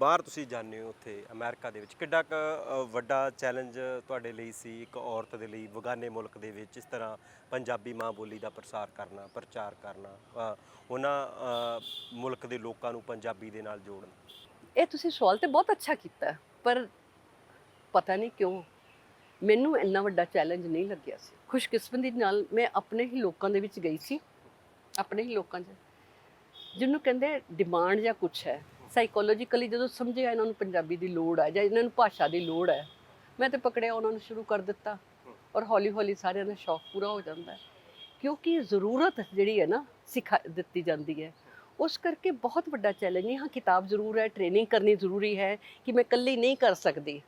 ਬਾਹਰ ਤੁਸੀਂ ਜਾਂਦੇ ਹੋ ਉੱਥੇ ਅਮਰੀਕਾ ਦੇ ਵਿੱਚ ਕਿੱਡਾ ਕੁ ਅ, ਵੱਡਾ ਚੈਲੰਜ ਤੁਹਾਡੇ ਲਈ ਸੀ ਇੱਕ ਔਰਤ ਦੇ ਲਈ ਬਗਾਨੇ ਮੁਲਕ ਦੇ ਵਿੱਚ ਇਸ ਤਰ੍ਹਾਂ ਪੰਜਾਬੀ ਮਾਂ ਬੋਲੀ ਦਾ ਪ੍ਰਸਾਰ ਕਰਨਾ ਪ੍ਰਚਾਰ ਕਰਨਾ ਅ, ਉਹਨਾਂ ਅ, ਮੁਲਕ ਦੇ ਲੋਕਾਂ ਨੂੰ ਪੰਜਾਬੀ ਦੇ ਨਾਲ ਜੋੜਨਾ? ਇਹ ਤੁਸੀਂ ਸਵਾਲ ਤੇ ਬਹੁਤ ਅੱਛਾ ਕੀਤਾ ਪਰ ਪਤਾ ਨਹੀਂ ਕਿਉਂ ਮੈਨੂੰ ਇੰਨਾ ਵੱਡਾ ਚੈਲੰਜ ਨਹੀਂ ਲੱਗਿਆ ਸੀ। ਖੁਸ਼ਕਿਸਮਤੀ ਨਾਲ ਮੈਂ ਆਪਣੇ ਹੀ ਲੋਕਾਂ ਦੇ ਵਿੱਚ ਗਈ ਸੀ ਆਪਣੇ ਹੀ ਲੋਕਾਂ 'ਚ ਜਿਹਨੂੰ ਕਹਿੰਦੇ ਡਿਮਾਂਡ ਜਾਂ ਕੁਛ ਹੈ। ਸਾਈਕੋਲੋਜੀਕਲੀ ਜਦੋਂ ਸਮਝਿਆ ਇਹਨਾਂ ਨੂੰ ਪੰਜਾਬੀ ਦੀ ਲੋੜ ਹੈ ਜਾਂ ਇਹਨਾਂ ਨੂੰ ਭਾਸ਼ਾ ਦੀ ਲੋੜ ਹੈ ਮੈਂ ਤੇ ਪਕੜਿਆ ਉਹਨਾਂ ਨੂੰ ਸ਼ੁਰੂ ਕਰ ਦਿੱਤਾ ਔਰ ਹੌਲੀ ਹੌਲੀ ਸਾਰਿਆਂ ਦਾ ਸ਼ੌਕ ਪੂਰਾ ਹੋ ਜਾਂਦਾ ਹੈ। ਕਿਉਂਕਿ ਜ਼ਰੂਰਤ ਜਿਹੜੀ ਹੈ ਨਾ ਸਿਖਾ ਦਿੱਤੀ ਜਾਂਦੀ ਹੈ। ਉਸ ਕਰਕੇ ਬਹੁਤ ਵੱਡਾ ਚੈਲੰਜ ਹੈ ਹਾਂ, ਕਿਤਾਬ ਜ਼ਰੂਰ ਹੈ ਟ੍ਰੇਨਿੰਗ ਕਰਨੀ ਜ਼ਰੂਰੀ ਹੈ ਕਿ ਮੈਂ ਇਕੱਲੀ ਨਹੀਂ ਕਰ ਸਕਦੀ।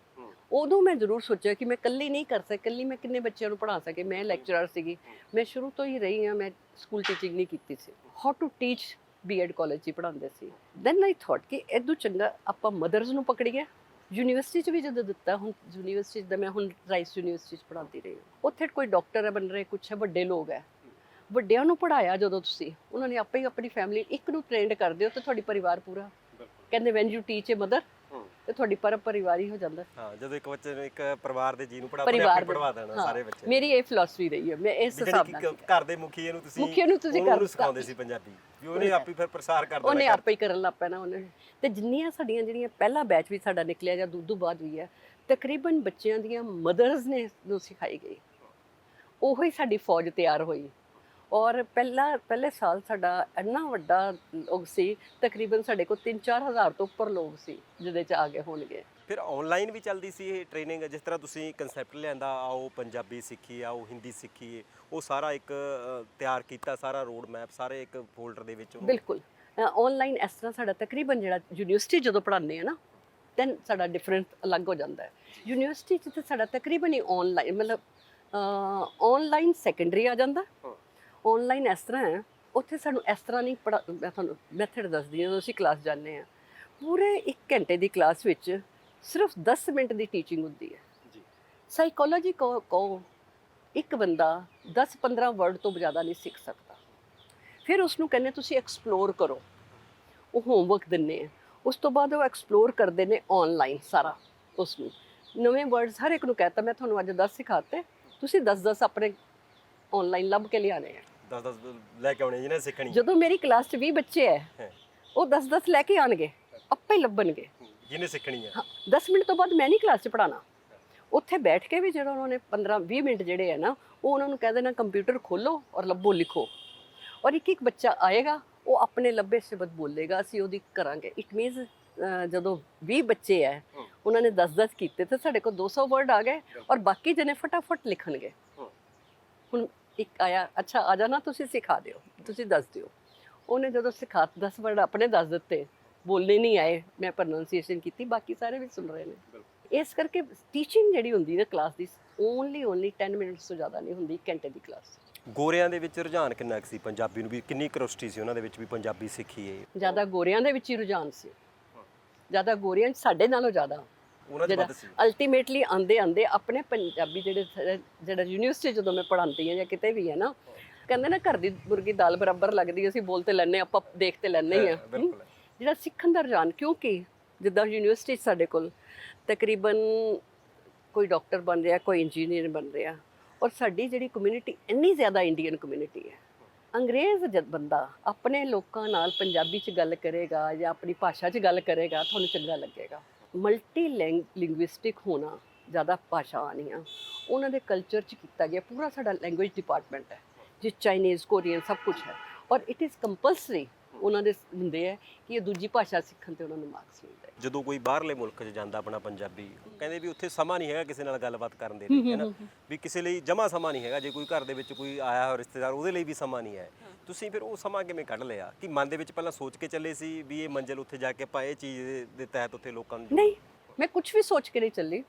ਉਦੋਂ ਮੈਂ ਜ਼ਰੂਰ ਸੋਚਿਆ ਕਿ ਮੈਂ ਇਕੱਲੀ ਨਹੀਂ ਕਰ ਸਕਦੀ ਇਕੱਲੀ ਮੈਂ ਕਿੰਨੇ ਬੱਚਿਆਂ ਨੂੰ ਪੜ੍ਹਾ ਸਕੇ, ਮੈਂ ਲੈਕਚਰਰ ਸੀਗੀ। ਮੈਂ ਸ਼ੁਰੂ ਤੋਂ ਹੀ ਰਹੀ ਹਾਂ, ਮੈਂ ਸਕੂਲ ਟੀਚਿੰਗ ਨਹੀਂ ਕੀਤੀ ਸੀ। How to teach BEd college 'ਚ ਹੀ ਪੜ੍ਹਾਉਂਦੇ ਸੀ ਦੈਨ ਆਈ ਥਾਟ ਕਿ ਇਦੋਂ ਚੰਗਾ ਆਪਾਂ ਮਦਰਸ ਨੂੰ ਪਕੜੀਏ ਯੂਨੀਵਰਸਿਟੀ 'ਚ ਵੀ ਜਦੋਂ ਦਿੱਤਾ ਹੁਣ ਯੂਨੀਵਰਸਿਟੀ ਤਾਂ ਮੈਂ ਹੁਣ ਰਾਈਸ ਯੂਨੀਵਰਸਿਟੀ 'ਚ ਪੜ੍ਹਾਉਂਦੀ ਰਹੀ। ਉੱਥੇ ਕੋਈ ਡਾਕਟਰ ਹੈ ਬਣ ਰਹੇ ਕੁਛ ਹੈ ਵੱਡੇ ਲੋਕ ਹੈ ਵੱਡਿਆਂ ਨੂੰ ਪੜਾਇਆ ਜਦੋਂ ਤੁਸੀਂ ਉਹਨਾਂ ਨੇ ਆਪੇ ਹੀ ਆਪਣੀ ਫੈਮਿਲੀ ਇੱਕ ਨੂੰ ਟ੍ਰੇਨਡ ਕਰਦੇ ਹੋ ਤੇ ਤੁਹਾਡੀ ਪਰਿਵਾਰ ਪੂਰਾ ਕਹਿੰਦੇ when you teach a mother. ਤੇ ਤੁਹਾਡੀ ਪਰ ਪਰਿਵਾਰ ਹੀ ਹੋ ਜਾਂਦਾ। ਹਾਂ ਜਦੋਂ ਇੱਕ ਬੱਚੇ ਨੂੰ ਇੱਕ ਪਰਿਵਾਰ ਦੇ ਜੀ ਨੂੰ ਪੜਾ ਪਰਿਵਾਰ ਦੇ- ਪੜਵਾ ਦੇਣਾ ਹਾਂ, ਸਾਰੇ ਬੱਚੇ। ਮੇਰੀ ਇਹ ਫਿਲਾਸਫੀ ਰਹੀ ਹੈ ਮੈਂ ਇਸ ਹਿਸਾਬ ਨਾਲ ਘਰ ਦੇ ਮੁਖੀਏ ਨੂੰ ਤੁਸੀਂ ਮੁਖੀਏ ਨੂੰ ਤੁਸੀਂ ਘਰ- ਸਿਖਾਉਂਦੇ ਸੀ ਪੰਜਾਬੀ ਵੀ ਉਹਨੇ ਆਪੇ ਫਿਰ ਪ੍ਰਸਾਰ ਕਰ ਦੇਣਾ ਉਹਨੇ। ਆਪੇ ਹੀ ਕਰਨ ਲੱਗ ਪੈਣਾ ਉਹਨੇ। ਤੇ ਜਿੰਨੀਆਂ ਸਾਡੀਆਂ ਜਿਹੜੀਆਂ ਪਹਿਲਾ ਬੈਚ ਵੀ ਸਾਡਾ ਨਿਕਲਿਆ ਜਾਂ ਦੁੱਧੂ ਬਾਅਦ ਵੀ ਹੈ ਤਕਰੀਬਨ ਬੱਚਿਆਂ ਦੀਆਂ ਮਦਰਸ ਨੇ ਨੂੰ ਸਿਖਾਈ ਗਈ। ਉਹੀ ਸਾਡੀ ਫੌਜ ਤਿਆਰ ਹੋਈ। ਔਰ ਪਹਿਲਾ ਪਹਿਲੇ ਸਾਲ ਸਾਡਾ ਇੰਨਾ ਵੱਡਾ ਲੋਕ ਸੀ ਤਕਰੀਬਨ ਸਾਡੇ ਕੋਲ 3-4 ਹਜ਼ਾਰ ਤੋਂ ਉੱਪਰ ਲੋਕ ਸੀ ਜਿਹਦੇ ਚ ਆ ਗਏ ਹੋਣਗੇ। ਫਿਰ ਆਨਲਾਈਨ ਵੀ ਚੱਲਦੀ ਸੀ ਇਹ ਟ੍ਰੇਨਿੰਗ ਜਿਸ ਤਰ੍ਹਾਂ ਤੁਸੀਂ ਕਨਸੈਪਟ ਲਿਆਂਦਾ ਆਓ ਪੰਜਾਬੀ ਸਿੱਖੀਏ ਆਓ ਹਿੰਦੀ ਸਿੱਖੀਏ ਉਹ ਸਾਰਾ ਇੱਕ ਤਿਆਰ ਕੀਤਾ ਸਾਰਾ ਰੋਡ ਮੈਪ ਸਾਰੇ ਇੱਕ ਫੋਲਡਰ ਦੇ ਵਿੱਚ ਬਿਲਕੁਲ। ਆਨਲਾਈਨ ਇਸ ਤਰ੍ਹਾਂ ਸਾਡਾ ਤਕਰੀਬਨ ਜਿਹੜਾ ਯੂਨੀਵਰਸਿਟੀ ਜਦੋਂ ਪੜ੍ਹਾਉਂਦੇ ਆ ਨਾ ਦੈਨ ਸਾਡਾ ਡਿਫਰੈਂਟ ਅਲੱਗ ਹੋ ਜਾਂਦਾ ਹੈ। ਯੂਨੀਵਰਸਿਟੀ 'ਚ ਤਾਂ ਸਾਡਾ ਤਕਰੀਬਨ ਹੀ ਆਨਲਾਈਨ ਮਤਲਬ ਆਨਲਾਈਨ ਸੈਕੰਡਰੀ ਆ ਜਾਂਦਾ। ਆਨਲਾਈਨ ਇਸ ਤਰ੍ਹਾਂ ਹੈ ਉੱਥੇ ਸਾਨੂੰ ਇਸ ਤਰ੍ਹਾਂ ਨਹੀਂ ਪੜਾ ਮੈਂ ਤੁਹਾਨੂੰ ਮੈਥਡ ਦੱਸਦੀ ਹਾਂ ਜਦੋਂ ਅਸੀਂ ਕਲਾਸ ਜਾਂਦੇ ਆ ਪੂਰੇ 1 ਘੰਟੇ ਦੀ ਕਲਾਸ ਵਿੱਚ ਸਿਰਫ 10 ਮਿੰਟ ਦੀ ਟੀਚਿੰਗ ਹੁੰਦੀ ਹੈ। ਜੀ। ਸਾਈਕੋਲੋਜੀ ਕੋ ਕੋ ਇੱਕ ਬੰਦਾ 10-15 ਵਰਡ ਤੋਂ ਜ਼ਿਆਦਾ ਨਹੀਂ ਸਿੱਖ ਸਕਦਾ। ਫਿਰ ਉਸ ਨੂੰ ਕਹਿੰਦੇ ਤੁਸੀਂ ਐਕਸਪਲੋਰ ਕਰੋ। ਉਹ ਹੋਮਵਰਕ ਦਿੰਨੇ ਆ ਉਸ ਤੋਂ ਬਾਅਦ ਉਹ ਐਕਸਪਲੋਰ ਕਰਦੇ ਨੇ ਆਨਲਾਈਨ ਸਾਰਾ ਉਸ ਨੂੰ ਨਵੇਂ ਵਰਡਸ ਹਰ ਇੱਕ ਨੂੰ ਕਹਤਾ ਮੈਂ ਤੁਹਾਨੂੰ ਅੱਜ 10 ਸਿਖਾਤੇ ਤੁਸੀਂ 10-10 ਆਪਣੇ ਆਨਲਾਈਨ ਲੱਭ ਕੇ ਲਿਆਣੇ ਆ। 10 10 ਲੈ ਕੇ ਆਉਣੇ ਜਿਹਨੇ ਸਿੱਖਣੀ ਜਦੋਂ ਮੇਰੀ ਕਲਾਸ 'ਚ 20 ਬੱਚੇ ਹੈ। ਉਹ 10-10 ਲੈ ਕੇ ਆਣਗੇ ਆਪੇ ਹੀ ਲੱਭਣਗੇ। ਜਿਹਨੇ ਸਿੱਖਣੀ ਹੈ ਹਾਂ 10 ਮਿੰਟ ਤੋਂ ਬਾਅਦ ਮੈਂ ਨਹੀਂ ਕਲਾਸ 'ਚ ਪੜਾਣਾ ਉੱਥੇ ਬੈਠ ਕੇ ਵੀ ਜਿਹੜਾ ਉਹਨਾਂ ਨੇ 15 20 ਮਿੰਟ ਜਿਹੜੇ ਹੈ ਨਾ ਉਹ ਉਹਨਾਂ ਨੂੰ ਕਹਿ ਦੇਣਾ ਕੰਪਿਊਟਰ ਖੋਲੋ ਔਰ ਲੱਭੋ ਲਿਖੋ। ਔਰ ਇੱਕ ਇੱਕ ਬੱਚਾ ਆਏਗਾ ਉਹ ਆਪਣੇ ਲੱਭੇ ਸ਼ਬਦ ਬੋਲੇਗਾ ਅਸੀਂ ਉਹਦੀ ਕਰਾਂਗੇ। ਇਟ ਮੀਨਸ ਜਦੋਂ 20 ਬੱਚੇ ਹਮ। ਉਹਨਾਂ ਨੇ 10-10 ਕੀਤੇ ਤੇ ਸਾਡੇ ਕੋਲ 200 ਵਰਡ ਆ ਗਏ ਔਰ ਬਾਕੀ ਜਣੇ ਫਟਾਫਟ ਲਿਖਣਗੇ। ਹੁਣ ਇੱਕ ਆਇਆ ਅੱਛਾ ਆ ਜਾਣਾ ਤੁਸੀਂ ਸਿਖਾ ਦਿਓ ਤੁਸੀਂ ਦੱਸ ਦਿਓ। ਉਹਨੇ ਜਦੋਂ ਸਿਖਾ 10 ਵਰਡ ਆਪਣੇ ਦੱਸ ਦਿੱਤੇ ਬੋਲਣੇ ਨਹੀਂ ਆਏ ਮੈਂ ਪ੍ਰੋਨਾਂਸੀਏਸ਼ਨ ਕੀਤੀ ਬਾਕੀ ਸਾਰੇ ਵੀ ਸੁਣ ਰਹੇ ਨੇ। ਇਸ ਕਰਕੇ ਟੀਚਿੰਗ ਜਿਹੜੀ ਹੁੰਦੀ ਨਾ ਕਲਾਸ ਦੀ ਓਨਲੀ ਓਨਲੀ 10 ਮਿੰਟਸ ਤੋਂ ਜ਼ਿਆਦਾ ਨਹੀਂ ਹੁੰਦੀ ਘੰਟੇ ਦੀ ਕਲਾਸ ਗੋਰਿਆਂ ਦੇ ਵਿੱਚ ਰੁਝਾਨ ਕਿੰਨਾ ਸੀ? ਪੰਜਾਬੀ ਨੂੰ ਵੀ ਕਿੰਨੀ ਕਰੋਸਟੀ ਸੀ? ਉਹਨਾਂ ਦੇ ਵਿੱਚ ਵੀ ਪੰਜਾਬੀ ਸਿੱਖੀਏ ਜ਼ਿਆਦਾ ਗੋਰਿਆਂ ਦੇ ਵਿੱਚ ਹੀ ਰੁਝਾਨ ਸੀ। ਜ਼ਿਆਦਾ ਗੋਰਿਆਂ ਸਾਡੇ ਨਾਲੋਂ ਜ਼ਿਆਦਾ। ਉਹਨਾਂ ਦੇ ਜਿਹੜਾ ਵੱਧ ਸੀ। ਅਲਟੀਮੇਟਲੀ ਆਂਦੇ ਆਂਦੇ ਆਪਣੇ ਪੰਜਾਬੀ ਜਿਹੜੇ ਜਿਹੜਾ ਯੂਨੀਵਰਸਿਟੀ ਜਦੋਂ ਮੈਂ ਪੜ੍ਹਾਉਂਦੀ ਹਾਂ ਜਾਂ ਕਿਤੇ ਵੀ ਹੈ ਨਾ ਕਹਿੰਦੇ ਨਾ ਘਰ ਦੀ ਮੁਰਗੀ ਦਾਲ ਬਰਾਬਰ ਲੱਗਦੀ ਅਸੀਂ ਬੋਲ ਤੇ ਲੈਨੇ ਆਪਾਂ ਦੇਖ ਤੇ ਹੀ ਆ ਜਿਹੜਾ ਸਿੱਖਣ ਦਾ ਰੁਝਾਨ ਕਿਉਂਕਿ ਜਿੱਦਾਂ ਯੂਨੀਵਰਸਿਟੀ ਸਾਡੇ ਕੋਲ ਤਕਰੀਬਨ ਕੋਈ ਡਾਕਟਰ ਬਣ ਰਿਹਾ ਕੋਈ ਇੰਜੀਨੀਅਰ ਬਣ ਰਿਹਾ ਔਰ ਸਾਡੀ ਜਿਹੜੀ ਕਮਿਊਨਿਟੀ ਇੰਨੀ ਜ਼ਿਆਦਾ ਇੰਡੀਅਨ ਕਮਿਊਨਿਟੀ ਹੈ। ਅੰਗਰੇਜ਼ ਜਦ ਬੰਦਾ ਆਪਣੇ ਲੋਕਾਂ ਨਾਲ ਪੰਜਾਬੀ 'ਚ ਗੱਲ ਕਰੇਗਾ ਜਾਂ ਆਪਣੀ ਭਾਸ਼ਾ 'ਚ ਗੱਲ ਕਰੇਗਾ ਤੁਹਾਨੂੰ ਚੰਗਾ ਲੱਗੇਗਾ। ਮਲਟੀ ਲਿੰਗੁਇਸਟਿਕ ਹੋਣਾ ਜ਼ਿਆਦਾ ਭਾਸ਼ਾ ਆਣੀਆਂ ਉਹਨਾਂ ਦੇ ਕਲਚਰ 'ਚ ਕੀਤਾ ਗਿਆ ਪੂਰਾ ਸਾਡਾ ਲੈਂਗੁਏਜ ਡਿਪਾਰਟਮੈਂਟ ਹੈ ਜਿਸ ਚਾਈਨੀਜ਼ ਕੋਰੀਅਨ ਸਭ ਕੁਝ ਹੈ। ਔਰ ਇਟ ਇਜ਼ ਕੰਪਲਸਰੀ ਉਹਨਾਂ ਦੇ ਹੁੰਦੇ ਹੈ ਕਿ ਇਹ ਦੂਜੀ ਭਾਸ਼ਾ ਸਿੱਖਣ ਤੇ ਉਹਨਾਂ ਨੂੰ ਮਾਰਕਸ ਮਿਲਦੇ ਜਦੋਂ ਕੋਈ ਬਾਹਰਲੇ ਮੁਲਕ 'ਚ ਜਾਂਦਾ ਆਪਣਾ ਪੰਜਾਬੀ ਕਹਿੰਦੇ ਵੀ ਉੱਥੇ ਸਮਾਂ ਨਹੀਂ ਹੈਗਾ ਕਿਸੇ ਨਾਲ ਗੱਲਬਾਤ ਕਰਨ ਦੇ ਲਈ ਹੈ ਨਾ? ਵੀ ਕਿਸੇ ਲਈ ਜਮਾ ਸਮਾਂ ਨਹੀਂ ਹੈਗਾ ਜੇ ਕੋਈ ਘਰ ਦੇ ਵਿੱਚ ਕੋਈ ਆਇਆ ਹੋ ਰਿਸ਼ਤੇਦਾਰ ਉਹਦੇ ਲਈ ਵੀ ਸਮਾਂ ਨਹੀਂ ਹੈ। ਤੁਸੀਂ ਫਿਰ ਉਹ ਸਮਾਂ ਕਿਵੇਂ ਕੱਢ ਲਿਆ? ਕਿ ਮਨ ਦੇ ਵਿੱਚ ਪਹਿਲਾਂ ਸੋਚ ਕੇ ਚੱਲੇ ਸੀ ਵੀ ਇਹ ਮੰਜ਼ਿਲ ਉੱਥੇ ਜਾ ਕੇ ਆਪਾਂ ਚੀਜ਼ ਦੇ- ਦੇ ਤਹਿਤ ਉੱਥੇ ਲੋਕਾਂ ਨੂੰ ਨਹੀਂ ਮੈਂ ਕੁਝ ਵੀ ਸੋਚ ਕੇ ਨਹੀਂ ਚੱਲੀ।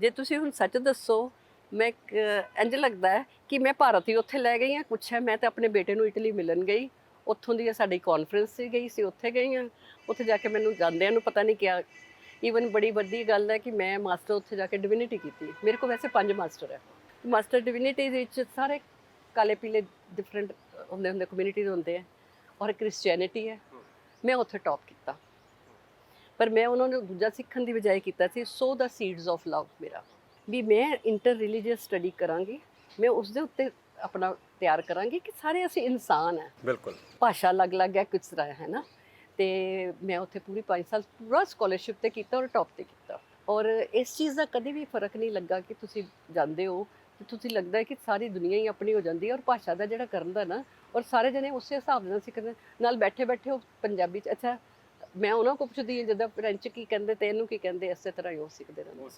ਜੇ ਤੁਸੀਂ ਹੁਣ ਸੱਚ ਦੱਸੋ ਮੈਂ ਇੱਕ, ਇੰਝ ਲੱਗਦਾ ਹੈ ਕਿ ਮੈਂ ਭਾਰਤ ਹੀ ਉੱਥੇ ਲੈ ਗਈ ਹਾਂ ਕੁਛ ਹੈ ਮੈਂ ਤਾਂ ਆਪਣੇ ਬੇਟੇ ਨੂੰ ਇਟਲੀ ਮਿਲਣ ਗਈ। ਉੱਥੋਂ ਦੀ ਸਾਡੀ ਕਾਨਫਰੰਸ ਸੀ ਗਈ ਸੀ ਉੱਥੇ ਗਈ ਹਾਂ। ਉੱਥੇ ਜਾ ਕੇ ਮੈਨੂੰ ਜਾਂਦਿਆਂ ਨੂੰ ਪਤਾ ਨਹੀਂ ਕਿਹਾ ਈਵਨ ਬੜੀ ਵੱਡੀ ਗੱਲ ਹੈ ਕਿ ਮੈਂ ਮਾਸਟਰ ਉੱਥੇ ਜਾ ਕੇ ਡਿਵਿਨਿਟੀ ਕੀਤੀ। ਮੇਰੇ ਕੋਲ ਵੈਸੇ ਪੰਜ ਮਾਸਟਰ ਹੈ। ਮਾਸਟਰ ਡਿਵਿਨਿਟੀ ਦੇ ਵਿੱਚ ਸਾਰੇ ਕਾਲੇ ਪੀਲੇ ਡਿਫਰੈਂਟ ਹੁੰਦੇ ਹੁੰਦੇ ਕਮਿਊਨਿਟੀਜ਼ ਹੁੰਦੇ ਆ ਔਰ ਕ੍ਰਿਸਚੀਅਨਿਟੀ ਹੈ। ਮੈਂ ਉੱਥੇ ਟੌਪ ਕੀਤਾ। ਪਰ ਮੈਂ ਉਹਨਾਂ ਨੂੰ ਦੂਜਾ ਸਿੱਖਣ ਦੀ ਬਜਾਏ ਕੀਤਾ ਸੀ ਸੋ ਦਾ ਸੀਡਸ ਆਫ ਲਵ ਮੇਰਾ। ਵੀ ਮੈਂ ਇੰਟਰ ਰਿਲੀਜੀਅਸ ਸਟੱਡੀ ਕਰਾਂਗੀ ਮੈਂ ਉਸ ਦੇ ਉੱਤੇ ਆਪਣਾ ਤਿਆਰ ਕਰਾਂਗੀ ਕਿ ਸਾਰੇ ਅਸੀਂ ਇਨਸਾਨ ਹੈ ਬਿਲਕੁਲ। ਭਾਸ਼ਾ ਅਲੱਗ-ਅਲੱਗ ਹੈ ਕਿਸ ਤਰ੍ਹਾਂ ਹੈ ਨਾ। ਤੇ ਮੈਂ ਉੱਥੇ ਪੂਰੀ 5 ਸਾਲ ਪੂਰਾ ਸਕਾਲਰਸ਼ਿਪ ਤੇ ਕੀਤਾ ਔਰ ਟੌਪ ਤੇ ਕੀਤਾ। ਔਰ ਇਸ ਚੀਜ਼ ਦਾ ਕਦੇ ਵੀ ਫ਼ਰਕ ਨਹੀਂ ਲੱਗਾ ਕਿ ਤੁਸੀਂ ਜਾਂਦੇ ਹੋ ਤੁਸੀਂ ਲੱਗਦਾ ਹੈ ਕਿ ਸਾਰੀ ਦੁਨੀਆ ਹੀ ਆਪਣੀ ਹੋ ਜਾਂਦੀ ਹੈ ਔਰ ਭਾਸ਼ਾ ਦਾ ਜਿਹੜਾ ਕਰਨ ਦਾ ਨਾ ਔਰ ਸਾਰੇ ਜਣੇ ਉਸੇ ਹਿਸਾਬ ਨਾਲ ਸਿੱਖਦੇ ਨਾਲ ਬੈਠੇ ਬੈਠੇ ਉਹ ਪੰਜਾਬੀ ਚ ਅੱਛਾ ਮੈਂ ਉਹਨਾਂ ਕੋਲ ਪੁੱਛਦੀ ਹਾਂ ਜਦੋਂ ਫ੍ਰੈਂਚ ਕੀ ਕਹਿੰਦੇ ਤੇ ਇਹਨੂੰ ਕੀ ਕਹਿੰਦੇ ਇਸੇ ਤਰ੍ਹਾਂ ਹੀ ਉਹ ਸਿੱਖਦੇ ਰਹਿੰਦੇ।